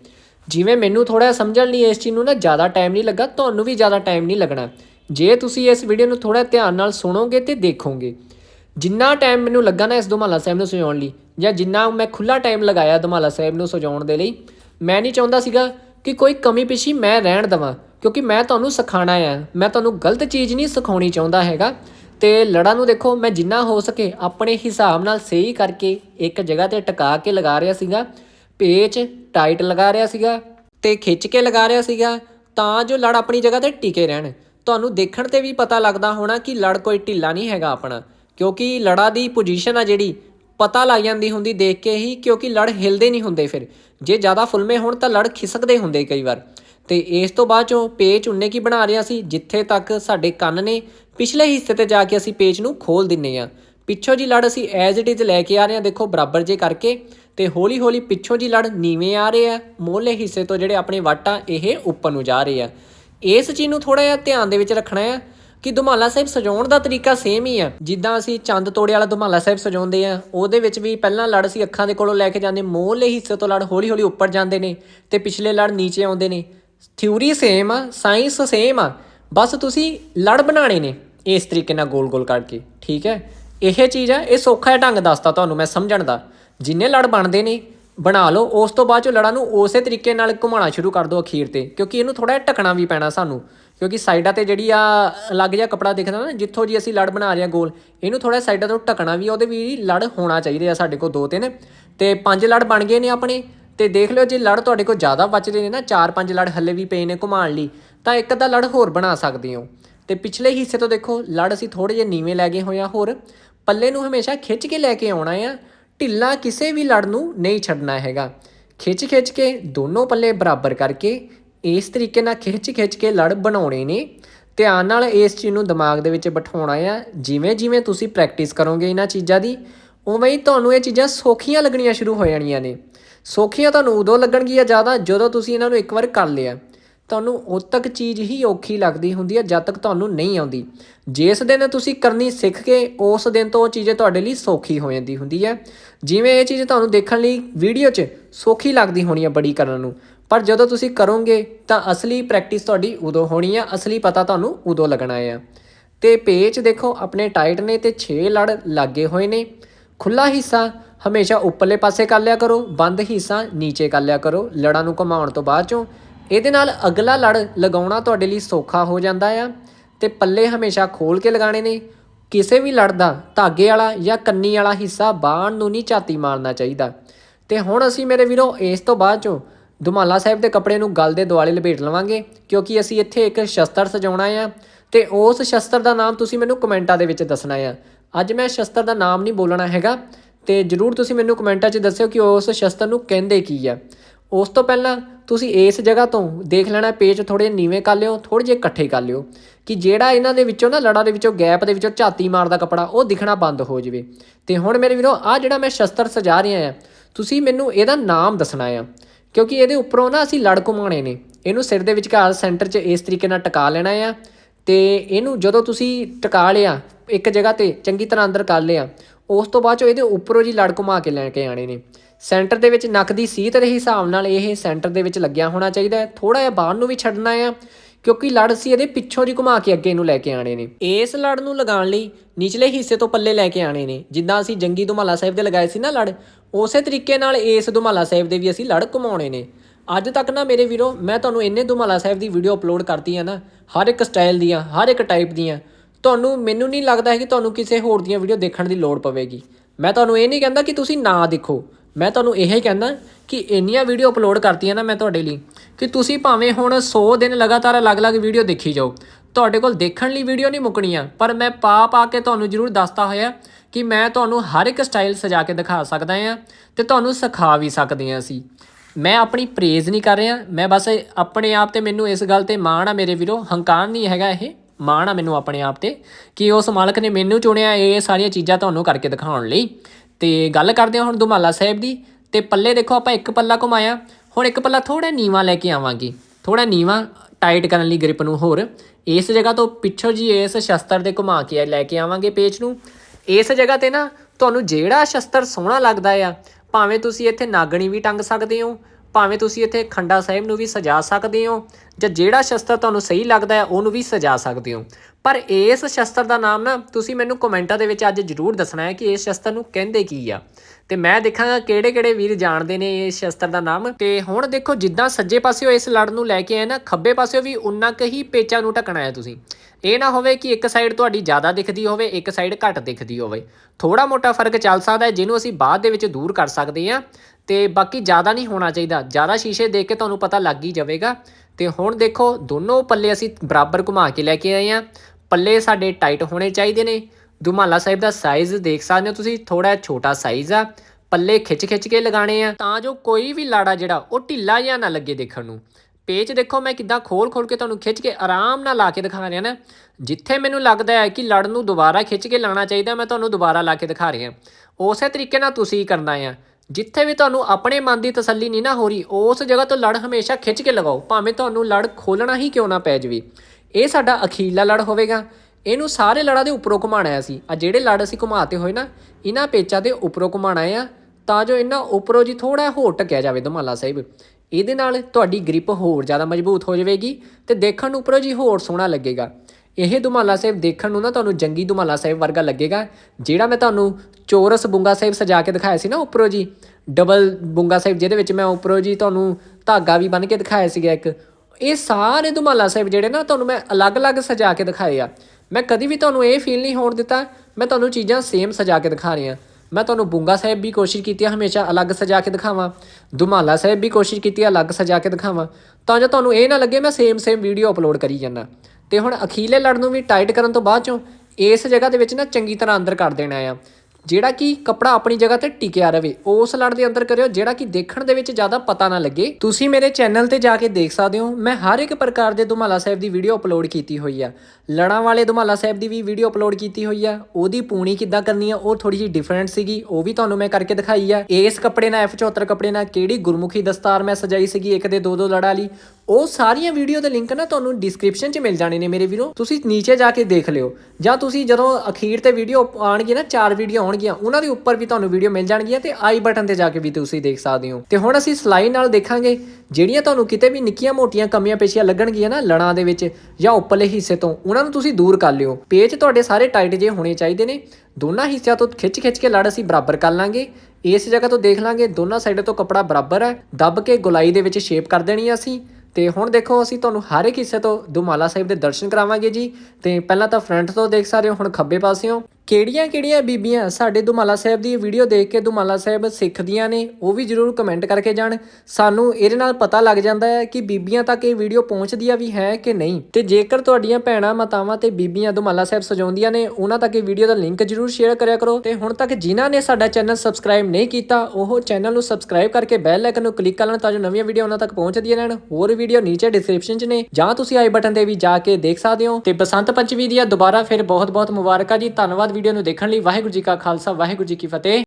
ਜਿਵੇਂ ਮੈਨੂੰ ਥੋੜਾ ਸਮਝਣ ਲਈ ਇਸ ਚੀਜ਼ ਨੂੰ ਨਾ ਜ਼ਿਆਦਾ ਟਾਈਮ ਨਹੀਂ ਲੱਗਾ, ਤੁਹਾਨੂੰ ਵੀ ਜ਼ਿਆਦਾ ਟਾਈਮ ਨਹੀਂ ਲੱਗਣਾ। ਜੇ ਤੁਸੀਂ ਇਸ ਵੀਡੀਓ ਨੂੰ ਥੋੜਾ ਧਿਆਨ ਨਾਲ ਸੁਣੋਗੇ ਤੇ ਦੇਖੋਗੇ। ਜਿੰਨਾ ਟਾਈਮ ਮੈਨੂੰ ਲੱਗਾ ਨਾ ਇਸ ਦੁਮਾਲਾ ਸਾਹਿਬ ਨੂੰ ਸਜਾਉਣ ਲਈ, ਜਾਂ ਜਿੰਨਾ ਮੈਂ ਖੁੱਲਾ ਟਾਈਮ ਲਗਾਇਆ ਦੁਮਾਲਾ ਸਾਹਿਬ ਨੂੰ ਸਜਾਉਣ ਦੇ ਲਈ, ਮੈਂ ਨਹੀਂ ਚਾਹੁੰਦਾ ਸੀਗਾ ਕਿ ਕੋਈ ਕਮੀ ਪੇਸ਼ੀ ਮੈਂ ਰਹਿਣ ਦਵਾਂ, ਕਿਉਂਕਿ ਮੈਂ ਤੁਹਾਨੂੰ ਸਿਖਾਣਾ ਆ। ਮੈਂ ਤੁਹਾਨੂੰ ਗਲਤ ਚੀਜ਼ ਨਹੀਂ ਸਿਖਾਉਣੀ ਚਾਹੁੰਦਾ ਹੈਗਾ। ਤੇ ਲੜਾਂ ਨੂੰ ਦੇਖੋ, ਮੈਂ ਜਿੰਨਾ ਹੋ ਸਕੇ ਆਪਣੇ ਹਿਸਾਬ ਨਾਲ ਸਹੀ ਕਰਕੇ ਇੱਕ ਜਗ੍ਹਾ ਤੇ ਟਿਕਾ ਕੇ ਲਗਾ ਰਿਹਾ ਸੀਗਾ, ਪੇਚ ਟਾਈਟ ਲਗਾ ਰਿਹਾ ਸੀਗਾ ਤੇ ਖਿੱਚ ਕੇ ਲਗਾ ਰਿਹਾ ਸੀਗਾ, ਤਾਂ ਜੋ ਲੜ ਆਪਣੀ ਜਗ੍ਹਾ ਤੇ ਟਿਕੇ ਰਹਿਣ। ਤੁਹਾਨੂੰ ਦੇਖਣ ਤੇ ਵੀ ਪਤਾ ਲੱਗਦਾ ਹੋਣਾ ਕਿ ਲੜ ਕੋਈ ਢਿੱਲਾ ਨਹੀਂ ਹੈਗਾ ਆਪਣਾ, ਕਿਉਂਕਿ ਲੜਾ ਦੀ ਪੋਜੀਸ਼ਨ ਆ ਜਿਹੜੀ, ਪਤਾ ਲੱਗ ਜਾਂਦੀ ਹੁੰਦੀ ਦੇਖ ਕੇ ਹੀ, ਕਿਉਂਕਿ ਲੜ ਹਿਲਦੇ ਨਹੀਂ ਹੁੰਦੇ ਫਿਰ। ਜੇ ਜ਼ਿਆਦਾ ਫੁੱਲਮੇ ਹੋਣ ਤਾਂ ਲੜ ਖਿਸਕਦੇ ਹੁੰਦੇ ਕਈ ਵਾਰ। ਤੇ ਇਸ ਤੋਂ ਬਾਅਦ ਚੋਂ ਪੇਚ ਉੰਨੇ ਕੀ ਬਣਾ ਰਿਹਾ ਸੀ, ਜਿੱਥੇ ਤੱਕ ਸਾਡੇ ਕੰਨ ਨੇ ਪਿਛਲੇ ਹਿੱਸੇ ਤੇ ਜਾ ਕੇ ਅਸੀਂ ਪੇਚ ਨੂੰ ਖੋਲ ਦਿੰਨੇ ਆ ਪਿੱਛੋਂ ਜੀ ਲੜ ਅਸੀਂ ਐਜ਼ ਇਟ ਇਜ਼ ਲੈ ਕੇ ਆ ਰਹੇ ਆ ਦੇਖੋ, ਬਰਾਬਰ ਜੇ ਕਰਕੇ ਤੇ ਹੌਲੀ ਹੌਲੀ ਪਿੱਛੋਂ ਜੀ ਲੜ ਨੀਵੇਂ ਆ ਰਹੇ ਆ। ਮੋਹਲੇ ਹਿੱਸੇ ਤੋਂ ਜਿਹੜੇ ਆਪਣੇ ਵੱਟ ਆ ਇਹ ਉੱਪਰ ਨੂੰ ਜਾ ਰਹੇ ਆ। ਇਸ ਚੀਜ਼ ਨੂੰ ਥੋੜਾ ਜਿਹਾ ਧਿਆਨ ਦੇ ਵਿੱਚ ਰੱਖਣਾ ਆ ਕਿ ਦੁਮਾਲਾ ਸਾਹਿਬ ਸਜਾਉਣ ਦਾ ਤਰੀਕਾ ਸੇਮ ਹੀ ਆ। ਜਿੱਦਾਂ ਅਸੀਂ ਚੰਦ ਤੋੜੇ ਵਾਲਾ ਦੁਮਾਲਾ ਸਾਹਿਬ ਸਜਾਉਂਦੇ ਆ, ਉਹਦੇ ਵਿੱਚ ਵੀ ਪਹਿਲਾਂ ਲੜ ਸੀ ਅੱਖਾਂ ਦੇ ਕੋਲੋਂ ਲੈ ਕੇ ਜਾਂਦੇ। ਮੋਹਲੇ ਹਿੱਸੇ ਤੋਂ ਲੜ ਹੌਲੀ ਹੌਲੀ ਉੱਪਰ ਜਾਂਦੇ ਨੇ ਤੇ ਪਿਛਲੇ ਲੜ ਨੀਚੇ ਆਉਂਦੇ ਨੇ। ਥਿਊਰੀ ਸੇਮ ਆ ਸਾਇੰਸ ਸੇਮ ਆ। ਬਸ ਤੁਸੀਂ ਲੜ ਬਣਾਣੇ ਨੇ ਇਸ ਤਰੀਕੇ ਨਾਲ ਗੋਲ ਗੋਲ ਕਰਕੇ, ਠੀਕ ਹੈ? ਇਹ ਚੀਜ਼ ਹੈ, ਇਹ ਸੌਖਾ ਜਿਹਾ ਢੰਗ ਦੱਸਤਾ ਤੁਹਾਨੂੰ ਮੈਂ ਸਮਝਣ ਦਾ। ਜਿੰਨੇ ਲੜ ਬਣਦੇ ਨੇ, ਬਣਾ ਲਓ, ਉਸ ਤੋਂ ਬਾਅਦ ਚੋਂ ਲੜਾਂ ਨੂੰ ਉਸੇ ਤਰੀਕੇ ਨਾਲ ਘੁਮਾਉਣਾ ਸ਼ੁਰੂ ਕਰ ਦਿਓ ਅਖੀਰ ਤੇ, ਕਿਉਂਕਿ ਇਹਨੂੰ ਥੋੜਾ ਜਿਹਾ ਢਕਣਾ ਵੀ ਪੈਣਾ ਸਾਨੂੰ। ਕਿਉਂਕਿ ਸਾਈਡਾਂ ਤੇ ਜਿਹੜੀ ਆ, ਅਲੱਗ ਜਿਹਾ ਕਪੜਾ ਦਿਖਦਾ ਨਾ, ਜਿੱਥੋਂ ਜੀ ਅਸੀਂ ਲੜ ਬਣਾ ਰਹੇ ਆ ਗੋਲ, ਇਹਨੂੰ ਥੋੜਾ ਸਾਈਡਾਂ ਤੋਂ ਢਕਣਾ ਵੀ, ਉਹਦੇ ਵੀ ਲੜ ਹੋਣਾ ਚਾਹੀਦੇ ਆ ਸਾਡੇ ਕੋਲ ਦੋ ਤਿੰਨ। ਤੇ ਪੰਜ ਲੜ ਬਣ ਗਏ ਨੇ ਆਪਣੇ, ਤੇ ਦੇਖ ਲਿਓ ਜੇ ਲੜ ਤੁਹਾਡੇ ਕੋਲ ਜ਼ਿਆਦਾ ਬਚਦੇ ਨੇ ਨਾ, ਚਾਰ ਪੰਜ ਲੜ ਹੱਲੇ ਵੀ ਪਏ ਨੇ ਘੁਮਾਉਣ ਲਈ ਤਾਂ ਇੱਕ ਅੱਧਾ ਲੜ ਹੋਰ ਬਣਾ ਸਕਦੇ ਹੋ। ਤੇ ਪਿਛਲੇ ਹਿੱਸੇ ਤੋਂ ਦੇਖੋ, ਲੜ ਅਸੀਂ ਥੋੜੇ ਜਿਹੇ ਨੀਵੇਂ ਲੈ ਗਏ ਹੋਏ ਆ ਹੋਰ। ਪੱਲੇ ਨੂੰ ਹਮੇਸ਼ਾ ਖਿੱਚ ਕੇ ਲੈ ਕੇ ਆਉਣਾ ਆ। ਢਿੱਲਾ ਕਿਸੇ ਵੀ ਲੜ ਨੂੰ ਨਹੀਂ ਛੱਡਣਾ ਹੈਗਾ। ਖਿੱਚ ਖਿੱਚ ਕੇ ਦੋਨੋਂ ਪੱਲੇ ਬਰਾਬਰ ਕਰਕੇ ਇਸ ਤਰੀਕੇ ਨਾਲ ਖਿੱਚ ਖਿੱਚ ਕੇ ਲੜ ਬਣਾਉਣੇ ਨੇ। ਧਿਆਨ ਨਾਲ ਇਸ ਚੀਜ਼ ਨੂੰ ਦਿਮਾਗ ਦੇ ਵਿੱਚ ਬਿਠਾਉਣਾ ਆ। ਜਿਵੇਂ ਜਿਵੇਂ ਤੁਸੀਂ ਪ੍ਰੈਕਟਿਸ ਕਰੋਗੇ ਇਹਨਾਂ ਚੀਜ਼ਾਂ ਦੀ, ਉਵੇਂ ਹੀ ਤੁਹਾਨੂੰ ਇਹ ਚੀਜ਼ਾਂ ਸੌਖੀਆਂ ਲੱਗਣੀਆਂ ਸ਼ੁਰੂ ਹੋ ਜਾਣੀਆਂ ਨੇ। ਸੌਖੀਆਂ ਤੁਹਾਨੂੰ ਉਦੋਂ ਲੱਗਣਗੀਆਂ ਜ਼ਿਆਦਾ ਜਦੋਂ ਤੁਸੀਂ ਇਹਨਾਂ ਨੂੰ ਇੱਕ ਵਾਰ ਕਰ ਲਿਆ। ਤੁਹਾਨੂੰ ਉਦ ਤੱਕ ਚੀਜ਼ ਹੀ ਔਖੀ ਲੱਗਦੀ ਹੁੰਦੀ ਹੈ, ਜਦ ਤੱਕ ਤੁਹਾਨੂੰ ਨਹੀਂ ਆਉਂਦੀ। ਜਿਸ ਦਿਨ ਤੁਸੀਂ ਕਰਨੀ ਸਿੱਖ ਕੇ, ਉਸ ਦਿਨ ਤੋਂ ਉਹ ਚੀਜ਼ ਤੁਹਾਡੇ ਲਈ ਸੌਖੀ ਹੋ ਜਾਂਦੀ ਹੁੰਦੀ ਹੈ। ਜਿਵੇਂ ਇਹ ਚੀਜ਼ ਤੁਹਾਨੂੰ ਦੇਖਣ ਲਈ ਵੀਡੀਓ 'ਚ ਸੌਖੀ ਲੱਗਦੀ ਹੋਣੀ ਹੈ ਬੜੀ ਕਰਨ ਨੂੰ। ਪਰ ਜਦੋਂ ਤੁਸੀਂ ਕਰੋਗੇ, ਤਾਂ ਅਸਲੀ ਪ੍ਰੈਕਟਿਸ ਤੁਹਾਡੀ ਉਦੋਂ ਹੋਣੀ ਆ ਅਸਲੀ ਪਤਾ ਤੁਹਾਨੂੰ ਉਦੋਂ ਲੱਗਣਾ ਆ ਤੇ ਪੇਚ ਦੇਖੋ, ਆਪਣੇ ਟਾਈਟ ਨੇ ਤੇ 6 ਲੜ ਲੱਗੇ ਹੋਏ ਨੇ। ਖੁੱਲਾ ਹਿੱਸਾ ਹਮੇਸ਼ਾ ਉੱਪਰਲੇ ਪਾਸੇ ਕਰ ਲਿਆ ਕਰੋ, ਬੰਦ ਹਿੱਸਾ ਨੀਚੇ ਕਰ ਲਿਆ ਕਰੋ। ਲੜਾਂ ਨੂੰ ਘੁਮਾਉਣ ਤੋਂ ਬਾਅਦ ਚੋਂ ਇਹਦੇ ਨਾਲ ਅਗਲਾ ਲੜ ਲਗਾਉਣਾ ਤੁਹਾਡੇ ਲਈ ਸੌਖਾ ਹੋ ਜਾਂਦਾ ਆ ਤੇ ਪੱਲੇ ਹਮੇਸ਼ਾ ਖੋਲ ਕੇ ਲਗਾਣੇ ਨੇ। ਕਿਸੇ ਵੀ ਲੜ ਦਾ ਧਾਗੇ ਵਾਲਾ ਜਾਂ ਕੰਨੀ ਵਾਲਾ ਹਿੱਸਾ ਬਾਣ ਨੂੰ ਨਹੀਂ ਝਾਤੀ ਮਾਰਨਾ ਚਾਹੀਦਾ। ਤੇ ਹੁਣ ਅਸੀਂ ਮੇਰੇ ਵੀਰੋ ਇਸ ਤੋਂ ਬਾਅਦ ਚੋਂ ਦੁਮਾਲਾ ਸਾਹਿਬ ਦੇ ਕੱਪੜੇ ਨੂੰ ਗਲ ਦੇ ਦੁਆਲੇ ਲਪੇਟ ਲਵਾਂਗੇ, ਕਿਉਂਕਿ ਅਸੀਂ ਇੱਥੇ ਇੱਕ ਸ਼ਸਤਰ ਸਜਾਉਣਾ ਆ। ਤੇ ਉਸ ਸ਼ਸਤਰ ਦਾ ਨਾਮ ਤੁਸੀਂ ਮੈਨੂੰ ਕਮੈਂਟਾਂ ਦੇ ਵਿੱਚ ਦੱਸਣਾ ਆ। ਅੱਜ ਮੈਂ ਸ਼ਸਤਰ ਦਾ ਨਾਮ ਨਹੀਂ ਬੋਲਣਾ ਹੈਗਾ, ਤੇ ਜਰੂਰ ਤੁਸੀਂ ਮੈਨੂੰ ਕਮੈਂਟਾਂ 'ਚ ਦੱਸਿਓ ਕਿ ਉਸ ਸ਼ਸਤਰ ਨੂੰ ਕਹਿੰਦੇ ਕੀ ਆ। ਉਸ ਤੋਂ ਪਹਿਲਾਂ ਤੁਸੀਂ ਇਸ ਜਗ੍ਹਾ ਤੋਂ ਦੇਖ ਲੈਣਾ ਪੇਜ ਥੋੜੇ ਨੀਵੇਂ ਕਰ ਲਿਓ ਥੋੜੇ ਜਿਹੇ ਇਕੱਠੇ ਕਰ ਲਿਓ, ਕਿ ਜਿਹੜਾ ਇਹਨਾਂ ਦੇ ਵਿੱਚੋਂ ਨਾ, ਲੜਾ ਦੇ ਵਿੱਚੋਂ, ਗੈਪ ਦੇ ਵਿੱਚੋਂ ਝਾਤੀ ਮਾਰਦਾ ਕਪੜਾ, ਉਹ ਦਿਖਣਾ ਬੰਦ ਹੋ ਜਾਵੇ। ਤੇ ਹੁਣ ਮੇਰੇ ਵੀਰੋ ਆ ਜਿਹੜਾ ਮੈਂ ਸ਼ਸਤਰ ਸਜਾ ਰਿਹਾ ਆ ਤੁਸੀਂ ਮੈਨੂੰ ਇਹਦਾ ਨਾਮ ਦੱਸਣਾ ਆ, ਕਿਉਂਕਿ ਇਹਦੇ ਉੱਪਰੋਂ ਨਾ ਅਸੀਂ ਲੜ ਘੁਮਾਉਣੇ ਨੇ। ਇਹਨੂੰ ਸਿਰ ਦੇ ਵਿਚਕਾਰ ਸੈਂਟਰ 'ਚ ਇਸ ਤਰੀਕੇ ਨਾਲ ਟਿਕਾ ਲੈਣਾ ਆ, ਤੇ ਇਹਨੂੰ ਜਦੋਂ ਤੁਸੀਂ ਟਿਕਾ ਲਿਆ, ਇੱਕ ਜਗ੍ਹਾ ਤੇ ਚੰਗੀ ਤਰ੍ਹਾਂ ਅੰਦਰ ਕਰ ਲਿਆ, ਉਸ ਤੋਂ ਬਾਅਦ ਚੋਂ ਇਹਦੇ ਉੱਪਰੋਂ ਜੀ ਲੜ ਘੁਮਾ ਕੇ ਲੈ ਕੇ ਆਣੇ ਨੇ। ਸੈਂਟਰ ਦੇ ਵਿੱਚ ਨੱਕ ਦੀ ਸੀਤ ਦੇ ਹਿਸਾਬ ਨਾਲ ਇਹ ਸੈਂਟਰ ਦੇ ਵਿੱਚ ਲੱਗਿਆ ਹੋਣਾ ਚਾਹੀਦਾ ਹੈ। ਥੋੜਾ ਜਿਹਾ ਬਾਹਰ ਨੂੰ ਵੀ ਛੱਡਣਾ ਆ, ਕਿਉਂਕਿ ਲੜ ਸੀ ਇਹਦੇ ਪਿੱਛੋਂ ਜੀ ਘੁਮਾ ਕੇ ਅੱਗੇ ਨੂੰ ਲੈ ਕੇ ਆਣੇ ਨੇ। ਇਸ ਲੜ ਨੂੰ ਲਗਾਉਣ ਲਈ ਨਿਚਲੇ ਹਿੱਸੇ ਤੋਂ ਪੱਲੇ ਲੈ ਕੇ ਆਣੇ ਨੇ। ਜਿੱਦਾਂ ਅਸੀਂ ਜੰਗੀ ਦੁਮਾਲਾ ਸਾਹਿਬ ਦੇ ਲਗਾਏ ਸੀ ਨਾ ਲੜ, ਉਸੇ ਤਰੀਕੇ ਨਾਲ ਇਸ ਦੁਮਾਲਾ ਸਾਹਿਬ ਦੇ ਵੀ ਅਸੀਂ ਲੜ ਘੁਮਾਉਣੇ ਨੇ। ਅੱਜ ਤੱਕ ਨਾ ਮੇਰੇ ਵੀਰੋ, ਮੈਂ ਤੁਹਾਨੂੰ ਇੰਨੇ ਦੁਮਾਲਾ ਸਾਹਿਬ ਦੀ ਵੀਡੀਓ ਅਪਲੋਡ ਕਰਤੀ ਆ ਨਾ, ਹਰ ਇੱਕ ਸਟਾਈਲ ਦੀਆਂ, ਹਰ ਇੱਕ ਟਾਈਪ ਦੀਆਂ, ਤੁਹਾਨੂੰ ਮੈਨੂੰ ਨਹੀਂ ਲੱਗਦਾ ਹੈ ਕਿ ਤੁਹਾਨੂੰ ਕਿਸੇ ਹੋਰ ਦੀਆਂ ਵੀਡੀਓ ਦੇਖਣ ਦੀ ਲੋੜ ਪਵੇਗੀ। ਮੈਂ ਤੁਹਾਨੂੰ ਇਹ ਨਹੀਂ ਕਹਿੰਦਾ ਕਿ ਤੁਸੀਂ ਨਾ ਦੇਖੋ। ਮੈਂ ਤੁਹਾਨੂੰ ਇਹ ਹੀ ਕਹਿੰਦਾ ਕਿ ਇੰਨੀਆਂ ਵੀਡੀਓ ਅਪਲੋਡ ਕਰਤੀਆਂ ਨਾ ਮੈਂ ਤੁਹਾਡੇ ਲਈ ਕਿ ਤੁਸੀਂ ਭਾਵੇਂ ਹੁਣ 100 ਦਿਨ ਲਗਾਤਾਰ ਅਲੱਗ-ਅਲੱਗ ਵੀਡੀਓ ਦੇਖੀ ਜਾਓ। ਤੁਹਾਡੇ ਕੋਲ ਦੇਖਣ ਲਈ ਵੀਡੀਓ ਨਹੀਂ ਮੁੱਕਣੀਆਂ, ਪਰ ਮੈਂ ਪਾ ਪਾ ਕੇ ਤੁਹਾਨੂੰ ਜ਼ਰੂਰ ਦੱਸਦਾ ਹੋਇਆ ਕਿ ਮੈਂ ਤੁਹਾਨੂੰ ਹਰ ਇੱਕ ਸਟਾਈਲ ਸਜਾ ਕੇ ਦਿਖਾ ਸਕਦਾ ਹਾਂ ਤੇ ਤੁਹਾਨੂੰ ਸਿਖਾ ਵੀ ਸਕਦੇ ਹਾਂ ਅਸੀਂ। ਮੈਂ ਆਪਣੀ ਪ੍ਰੇਜ਼ ਨਹੀਂ ਕਰ ਰਿਹਾ, ਮੈਂ ਬਸ ਆਪਣੇ ਆਪ ਤੇ ਮੈਨੂੰ ਇਸ ਗੱਲ ਤੇ ਮਾਣ ਆ ਮੇਰੇ ਵੀਰੋ, ਹੰਕਾਰ ਨਹੀਂ ਹੈਗਾ ਇਹ, ਮਾਣ ਆ ਮੈਨੂੰ ਆਪਣੇ ਆਪ ਤੇ ਕਿ ਉਸ ਮਾਲਕ ਨੇ ਮੈਨੂੰ ਚੁਣਿਆ ਇਹ ਸਾਰੀਆਂ ਚੀਜ਼ਾਂ ਤੁਹਾਨੂੰ ਕਰਕੇ ਦਿਖਾਉਣ ਲਈ। ਤੇ ਗੱਲ ਕਰਦੇ ਹਾਂ ਹੁਣ ਦੁਮਾਲਾ ਸਾਹਿਬ ਦੀ। ਤੇ ਪੱਲੇ ਦੇਖੋ ਆਪਾਂ ਇੱਕ ਪੱਲਾ ਘੁਮਾਇਆ। ਹੁਣ ਇੱਕ ਪੱਲਾ ਥੋੜਾ ਨੀਵਾ ਲੈ ਕੇ ਆਵਾਂਗੇ। ਥੋੜਾ ਨੀਵਾ ਟਾਈਟ ਕਰਨ ਲਈ ਗ੍ਰਿਪ ਨੂੰ ਹੋਰ। ਇਸ ਜਗ੍ਹਾ ਤੋਂ ਪਿੱਛੋਂ ਜੀ ਇਸ ਸ਼ਸਤਰ ਦੇ ਘੁਮਾ ਕੇ ਲੈ ਕੇ ਆਵਾਂਗੇ ਪੇਚ ਨੂੰ। ਇਸ ਜਗ੍ਹਾ ਤੇ ਨਾ ਤੁਹਾਨੂੰ ਜਿਹੜਾ ਸ਼ਸਤਰ ਸੋਹਣਾ ਲੱਗਦਾ ਆ, ਭਾਵੇਂ ਤੁਸੀਂ ਇੱਥੇ ਨਾਗਣੀ ਵੀ ਟੰਗ ਸਕਦੇ ਹੋ ਭਾਵੇਂ ਤੁਸੀਂ ਇੱਥੇ ਖੰਡਾ ਸਾਹਿਬ ਨੂੰ ਵੀ ਸਜਾ ਸਕਦੇ ਹੋ, ਜਾਂ ਜਿਹੜਾ ਸ਼ਸਤਰ ਤੁਹਾਨੂੰ ਸਹੀ ਲੱਗਦਾ ਹੈ, ਉਹਨੂੰ ਵੀ ਸਜਾ ਸਕਦੇ ਹੋ। ਪਰ ਇਸ ਸ਼ਸਤਰ ਦਾ ਨਾਮ ਨਾ ਤੁਸੀਂ ਮੈਨੂੰ ਕਮੈਂਟਾਂ ਦੇ ਵਿੱਚ ਅੱਜ ਜ਼ਰੂਰ ਦੱਸਣਾ ਹੈ ਕਿ ਇਸ ਸ਼ਸਤਰ ਨੂੰ ਕਹਿੰਦੇ ਕੀ ਆ। ਤੇ ਮੈਂ ਦੇਖਾਂਗਾ ਕਿਹੜੇ ਕਿਹੜੇ ਵੀਰ ਜਾਣਦੇ ਨੇ ਇਸ ਸ਼ਸਤਰ ਦਾ ਨਾਮ। ਤੇ ਹੁਣ ਦੇਖੋ, ਜਿੱਦਾਂ ਸੱਜੇ ਪਾਸਿਓ ਇਸ ਲੜ ਨੂੰ ਲੈ ਕੇ ਆਏ ਨਾ, ਖੱਬੇ ਪਾਸਿਓ ਵੀ ਉਨਾ ਕੁ ਹੀ ਪੇਚਾਂ ਨੂੰ ਢਕਣਾ ਹੈ ਤੁਸੀਂ। ਇਹ ਨਾ ਹੋਵੇ ਕਿ ਇੱਕ ਸਾਈਡ ਤੁਹਾਡੀ ਜ਼ਿਆਦਾ ਦਿਖਦੀ ਹੋਵੇ, ਇੱਕ ਸਾਈਡ ਘੱਟ ਦਿਖਦੀ ਹੋਵੇ। ਥੋੜਾ ਮੋਟਾ ਫ਼ਰਕ ਚੱਲ ਸਕਦਾ ਹੈ, ਜਿਹਨੂੰ ਅਸੀਂ ਬਾਅਦ ਦੇ ਵਿੱਚ ਦੂਰ ਕਰ ਸਕਦੇ ਹਾਂ। ਤੇ ਬਾਕੀ ਜ਼ਿਆਦਾ ਨਹੀਂ ਹੋਣਾ ਚਾਹੀਦਾ। ਜ਼ਿਆਦਾ ਸ਼ੀਸ਼ੇ ਦੇਖ ਕੇ ਤੁਹਾਨੂੰ ਪਤਾ ਲੱਗ ਹੀ ਜਾਵੇਗਾ। ਤੇ ਹੁਣ ਦੇਖੋ, ਦੋਨੋਂ ਪੱਲੇ ਅਸੀਂ ਬਰਾਬਰ ਘੁਮਾ ਕੇ ਲੈ ਕੇ ਆਏ ਹਾਂ। ਪੱਲੇ ਸਾਡੇ ਟਾਈਟ ਹੋਣੇ ਚਾਹੀਦੇ ਨੇ। ਦੁਮਾਲਾ ਸਾਹਿਬ ਦਾ ਸਾਈਜ਼ ਦੇਖ ਸਕਦੇ ਹੋ ਤੁਸੀਂ ਥੋੜਾ ਛੋਟਾ ਸਾਈਜ਼ ਆ। ਪੱਲੇ ਖਿੱਚ ਖਿੱਚ ਕੇ ਲਗਾਣੇ ਆ। ਤਾਂ ਜੋ ਕੋਈ ਵੀ ਲਾੜਾ ਜਿਹੜਾ, ਉਹ ਢਿੱਲਾ ਜਾਂ ਨਾ ਲੱਗੇ ਦੇਖਣ ਨੂੰ। ਪੇਚ ਦੇਖੋ ਮੈਂ ਕਿੱਦਾਂ ਖੋਲ ਖੋਲ ਕੇ ਤੁਹਾਨੂੰ ਖਿੱਚ ਕੇ ਆਰਾਮ ਨਾਲ ਲਾ ਕੇ ਦਿਖਾ ਰਿਹਾ ਨਾ। ਜਿੱਥੇ ਮੈਨੂੰ ਲੱਗਦਾ ਹੈ ਕਿ ਲੜ ਨੂੰ ਦੁਬਾਰਾ ਖਿੱਚ ਕੇ ਲਾਣਾ ਚਾਹੀਦਾ, ਮੈਂ ਤੁਹਾਨੂੰ ਦੁਬਾਰਾ ਲਾ ਕੇ ਦਿਖਾ ਰਿਹਾ। ਉਸੇ ਤਰੀਕੇ ਨਾਲ ਤੁਸੀਂ ਕਰਨਾ ਆ। ਜਿੱਥੇ ਵੀ ਤੁਹਾਨੂੰ ਆਪਣੇ ਮਨ ਦੀ ਤਸੱਲੀ ਨਹੀਂ ਨਾ ਹੋ ਰਹੀ, ਉਸ ਜਗ੍ਹਾ ਤੋਂ ਲੜ ਹਮੇਸ਼ਾ ਖਿੱਚ ਕੇ ਲਗਾਓ, ਭਾਵੇਂ ਤੁਹਾਨੂੰ ਲੜ ਖੋਲਣਾ ਹੀ ਕਿਉਂ ਨਾ ਪੈ ਜਾਵੇ। ਇਹ ਸਾਡਾ ਅਖੀਰਲਾ ਲੜ ਹੋਵੇਗਾ। ਇਹਨੂੰ ਸਾਰੇ ਲੜਾਂ ਦੇ ਉੱਪਰੋਂ ਘੁਮਾਣਾ ਸੀ ਆ ਜਿਹੜੇ ਲੜ ਅਸੀਂ ਘੁਮਾਤੇ ਹੋਏ ਨਾ, ਇਹਨਾਂ ਪੇਚਾਂ ਦੇ ਉੱਪਰੋਂ ਘੁਮਾਣਾ ਆ। ਤਾਂ ਜੋ ਇਹਨਾਂ ਉੱਪਰੋਂ ਜੀ ਥੋੜਾ ਹੋਰ ਟਕਿਆ ਜਾਵੇ, ਦਮਾਲਾ ਸਾਹਿਬ। ਇਹਦੇ ਨਾਲ ਤੁਹਾਡੀ ਗ੍ਰਿਪ ਹੋਰ ਜ਼ਿਆਦਾ ਮਜ਼ਬੂਤ ਹੋ ਜਾਵੇਗੀ ਤੇ ਦੇਖਣ ਨੂੰ ਉੱਪਰੋਂ ਜੀ ਹੋਰ ਸੋਹਣਾ ਲੱਗੇਗਾ। ਇਹ ਦੁਮਾਲਾ ਸਾਹਿਬ ਦੇਖਣ ਨੂੰ ਨਾ ਤੁਹਾਨੂੰ ਜੰਗੀ ਦੁਮਾਲਾ ਸਾਹਿਬ ਵਰਗਾ ਲੱਗੇਗਾ, ਜਿਹੜਾ ਮੈਂ ਤੁਹਾਨੂੰ ਚੋਰਸ ਬੁੰਗਾ ਸਾਹਿਬ ਸਜਾ ਕੇ ਦਿਖਾਇਆ ਸੀ ਨਾ ਉੱਪਰੋਂ ਜੀ। ਡਬਲ ਬੁੰਗਾ ਸਾਹਿਬ ਜਿਹਦੇ ਵਿੱਚ ਮੈਂ ਉੱਪਰੋਂ ਜੀ ਤੁਹਾਨੂੰ ਧਾਗਾ ਵੀ ਬੰਨ ਕੇ ਦਿਖਾਇਆ ਸੀਗਾ ਇੱਕ। ਇਹ ਸਾਰੇ ਦੁਮਾਲਾ ਸਾਹਿਬ ਜਿਹੜੇ ਨਾ ਤੁਹਾਨੂੰ ਮੈਂ ਅਲੱਗ-ਅਲੱਗ ਸਜਾ ਕੇ ਦਿਖਾਏ ਆ। ਮੈਂ ਕਦੀ ਵੀ ਤੁਹਾਨੂੰ ਇਹ ਫੀਲ ਨਹੀਂ ਹੋਣ ਦਿੱਤਾ, ਮੈਂ ਤੁਹਾਨੂੰ ਚੀਜ਼ਾਂ ਸੇਮ ਸਜਾ ਕੇ ਦਿਖਾ ਰਿਹਾ। ਮੈਂ ਤੁਹਾਨੂੰ ਬੁੰਗਾ ਸਾਹਿਬ ਵੀ ਕੋਸ਼ਿਸ਼ ਕੀਤੀ ਹੈ ਹਮੇਸ਼ਾ ਅਲੱਗ ਸਜਾ ਕੇ ਦਿਖਾਵਾਂ, ਦੁਮਾਲਾ ਸਾਹਿਬ ਵੀ ਕੋਸ਼ਿਸ਼ ਕੀਤੀ ਹੈ ਅਲੱਗ ਸਜਾ ਕੇ ਦਿਖਾਵਾਂ, ਤਾਂ ਜੋ ਤੁਹਾਨੂੰ ਇਹ ਨਾ ਲੱਗੇ ਮੈਂ ਸੇਮ ਸੇਮ ਵੀਡੀਓ ਅਪਲੋਡ ਕਰੀ ਜਾਂਦਾ। ਤੇ ਹੁਣ ਅਖੀਲੇ ਲੜ ਨੂੰ ਵੀ ਟਾਈਟ ਕਰਨ ਤੋਂ ਬਾਅਦ ਚੋਂ ਇਸ ਜਗ੍ਹਾ ਦੇ ਵਿੱਚ ਨਾ ਚੰਗੀ ਤਰ੍ਹਾਂ ਅੰਦਰ ਕਰ ਦੇਣਾ ਆ। ਜਿਹੜਾ ਕਿ ਕਪੜਾ ਆਪਣੀ ਜਗ੍ਹਾ ਤੇ ਟਿਕਿਆ ਰਵੇ, ਉਸ ਲੜ ਦੇ ਅੰਦਰ ਕਰਿਓ, ਜਿਹੜਾ ਕਿ ਦੇਖਣ ਦੇ ਵਿੱਚ ਜ਼ਿਆਦਾ ਪਤਾ ਨਾ ਲੱਗੇ। ਤੁਸੀਂ ਮੇਰੇ ਚੈਨਲ ਤੇ ਜਾ ਕੇ ਦੇਖ ਸਕਦੇ ਹੋ, ਮੈਂ ਹਰ ਇੱਕ ਪ੍ਰਕਾਰ ਦੇ ਦੁਮਾਲਾ ਸਾਹਿਬ ਦੀ ਵੀਡੀਓ ਅਪਲੋਡ ਕੀਤੀ ਹੋਈ ਆ। ਲੜਾਂ ਵਾਲੇ ਦੁਮਾਲਾ ਸਾਹਿਬ ਦੀ ਵੀ ਵੀਡੀਓ ਅਪਲੋਡ ਕੀਤੀ ਹੋਈ ਆ। ਉਹਦੀ ਪੂਣੀ ਕਿੱਦਾਂ ਕਰਨੀ ਆ, ਉਹ ਥੋੜੀ ਜਿਹੀ ਡਿਫਰੈਂਟ ਸੀਗੀ, ਉਹ ਵੀ ਤੁਹਾਨੂੰ ਮੈਂ ਕਰਕੇ ਦਿਖਾਈ ਆ। ਇਸ ਕੱਪੜੇ ਨਾਲ F74 ਕੱਪੜੇ ਨਾਲ ਕਿਹੜੀ ਗੁਰਮੁਖੀ ਦਸਤਾਰ ਮੈਂ ਸਜਾਈ ਸੀਗੀ ਇੱਕ ਦੇ ਦੋ ਦੋ ਲੜਾ ਲਈ ਉਹ ਸਾਰੀਆਂ ਵੀਡੀਓ ਦੇ ਲਿੰਕ ਨਾ ਤੁਹਾਨੂੰ ਡਿਸਕ੍ਰਿਪਸ਼ਨ 'ਚ ਮਿਲ ਜਾਣੇ ਨੇ ਮੇਰੇ ਵੀਰੋ। ਤੁਸੀਂ ਨੀਚੇ ਜਾ ਕੇ ਦੇਖ ਲਿਓ। ਜਾਂ ਤੁਸੀਂ ਜਦੋਂ ਅਖੀਰ ਤੇ ਵੀਡੀਓ ਆਣਗੇ ਨਾ, ਚਾਰ ਵੀਡੀਓ ਆਉਣਗੀਆਂ, ਉਹਨਾਂ ਦੇ ਉੱਪਰ ਵੀ ਤੁਹਾਨੂੰ ਵੀਡੀਓ ਮਿਲ ਜਾਣਗੀਆਂ ਤੇ ਆਈ ਬਟਨ ਤੇ ਜਾ ਕੇ ਵੀ ਤੁਸੀਂ ਦੇਖ ਸਕਦੇ ਹੋ। ਤੇ ਹੁਣ ਅਸੀਂ ਸਲਾਈ ਨਾਲ ਦੇਖਾਂਗੇ, ਜਿਹੜੀਆਂ ਤੁਹਾਨੂੰ ਕਿਤੇ ਵੀ ਨਿੱਕੀਆਂ ਮੋਟੀਆਂ ਕਮੀਆਂ ਪੇਸ਼ੀਆਂ ਲੱਗਣਗੀਆਂ ਨਾ ਲੜਾਂ ਦੇ ਵਿੱਚ ਜਾਂ ਉੱਪਰਲੇ ਹਿੱਸੇ ਤੋਂ, ਉਹਨਾਂ ਨੂੰ ਤੁਸੀਂ ਦੂਰ ਕਰ ਲਿਓ। ਪੇਚ ਤੁਹਾਡੇ ਸਾਰੇ ਟਾਈਟ ਜੇ ਹੋਣੇ ਚਾਹੀਦੇ ਨੇ। ਦੋਨਾਂ ਹਿੱਸਿਆਂ ਤੋਂ ਖਿੱਚ ਖਿੱਚ ਕੇ ਲੜ ਅਸੀਂ ਬਰਾਬਰ ਕਰ ਲਾਂਗੇ। ਇਸ ਜਗ੍ਹਾ ਤੋਂ ਦੇਖ ਲਾਂਗੇ, ਦੋਨਾਂ ਸਾਈਡਾਂ ਤੋਂ ਕੱਪੜਾ ਬਰਾਬਰ ਹੈ। ਦੱਬ ਕੇ ਗੁਲਾਈ ਦੇ ਵਿੱਚ ਸ਼ੇਪ ਕਰ ਦੇਣੀ ਹੈ ਅਸੀਂ। ਤੇ ਹੁਣ ਦੇਖੋ, ਅਸੀਂ ਤੁਹਾਨੂੰ ਹਰ ਇੱਕ ਹਿੱਸੇ ਤੋਂ ਦੁਮਾਲਾ ਸਾਹਿਬ ਦੇ ਦਰਸ਼ਨ ਕਰਾਵਾਂਗੇ ਜੀ। ਤੇ ਪਹਿਲਾਂ ਤਾਂ ਫਰੰਟ ਤੋਂ ਦੇਖ ਸਕਦੇ ਹੋ, ਹੁਣ ਖੱਬੇ ਪਾਸਿਓਂ। ਕਿਹੜੀਆਂ ਕਿਹੜੀਆਂ ਬੀਬੀਆਂ ਸਾਡੇ ਦੁਮਾਲਾ ਸਾਹਿਬ ਦੀ ਵੀਡੀਓ ਦੇਖ ਕੇ ਦੁਮਾਲਾ ਸਾਹਿਬ ਸਿੱਖਦੀਆਂ ਨੇ, ਉਹ ਵੀ ਜਰੂਰ ਕਮੈਂਟ ਕਰਕੇ ਜਾਣ। ਸਾਨੂੰ ਇਹਦੇ ਨਾਲ ਪਤਾ ਲੱਗ ਜਾਂਦਾ ਹੈ ਕਿ ਬੀਬੀਆਂ ਤੱਕ ਇਹ ਵੀਡੀਓ ਪਹੁੰਚਦੀਆਂ ਵੀ ਹੈ ਕਿ ਨਹੀਂ। ਤੇ ਜੇਕਰ ਤੁਹਾਡੀਆਂ ਭੈਣਾਂ, ਮਾਤਾਵਾਂ ਤੇ ਬੀਬੀਆਂ ਦੁਮਾਲਾ ਸਾਹਿਬ ਸਜਾਉਂਦੀਆਂ ਨੇ, ਉਹਨਾਂ ਤੱਕ ਇਹ ਵੀਡੀਓ ਦਾ ਲਿੰਕ ਜਰੂਰ ਸ਼ੇਅਰ ਕਰਿਆ ਕਰੋ। ਤੇ ਹੁਣ ਤੱਕ ਜਿਨ੍ਹਾਂ ਨੇ ਸਾਡਾ ਚੈਨਲ ਸਬਸਕ੍ਰਾਈਬ ਨਹੀਂ ਕੀਤਾ, ਉਹ ਚੈਨਲ ਨੂੰ ਸਬਸਕ੍ਰਾਈਬ ਕਰਕੇ ਬੈਲ ਆਈਕਨ ਨੂੰ ਕਲਿੱਕ ਕਰ ਲੈਣ ਤਾਂ ਜੋ ਨਵੀਆਂ ਵੀਡੀਓ ਉਹਨਾਂ ਤੱਕ ਪਹੁੰਚਦੀਆਂ ਰਹਿਣ। ਹੋਰ ਵੀਡੀਓ ਨੀਚੇ ਡਿਸਕ੍ਰਿਪਸ਼ਨ 'ਚ ਨੇ। ਜਾਂ ਤੁਸੀਂ ਆਈ ਬਟਨ ਤੇ ਵੀ ਜਾ ਕੇ ਦੇਖ ਸਕਦੇ ਹੋ। ਤੇ ਬਸੰਤ ਪੰਚਮੀ ਦੀਆਂ ਦੁਬਾਰਾ ਫਿਰ ਬਹੁਤ ਬਹੁਤ ਮੁਬਾਰਕਾਂ ਜੀ। ਧੰਨਵਾਦ ਧੰਨਵਾਦ ਵੀਡੀਓ ਨੂੰ ਦੇਖਣ ਲਈ ਵਾਹਿਗੁਰੂ ਜੀ ਕਾ ਖਾਲਸਾ ਵਾਹਿਗੁਰੂ ਜੀ ਕੀ ਫਤਿਹ।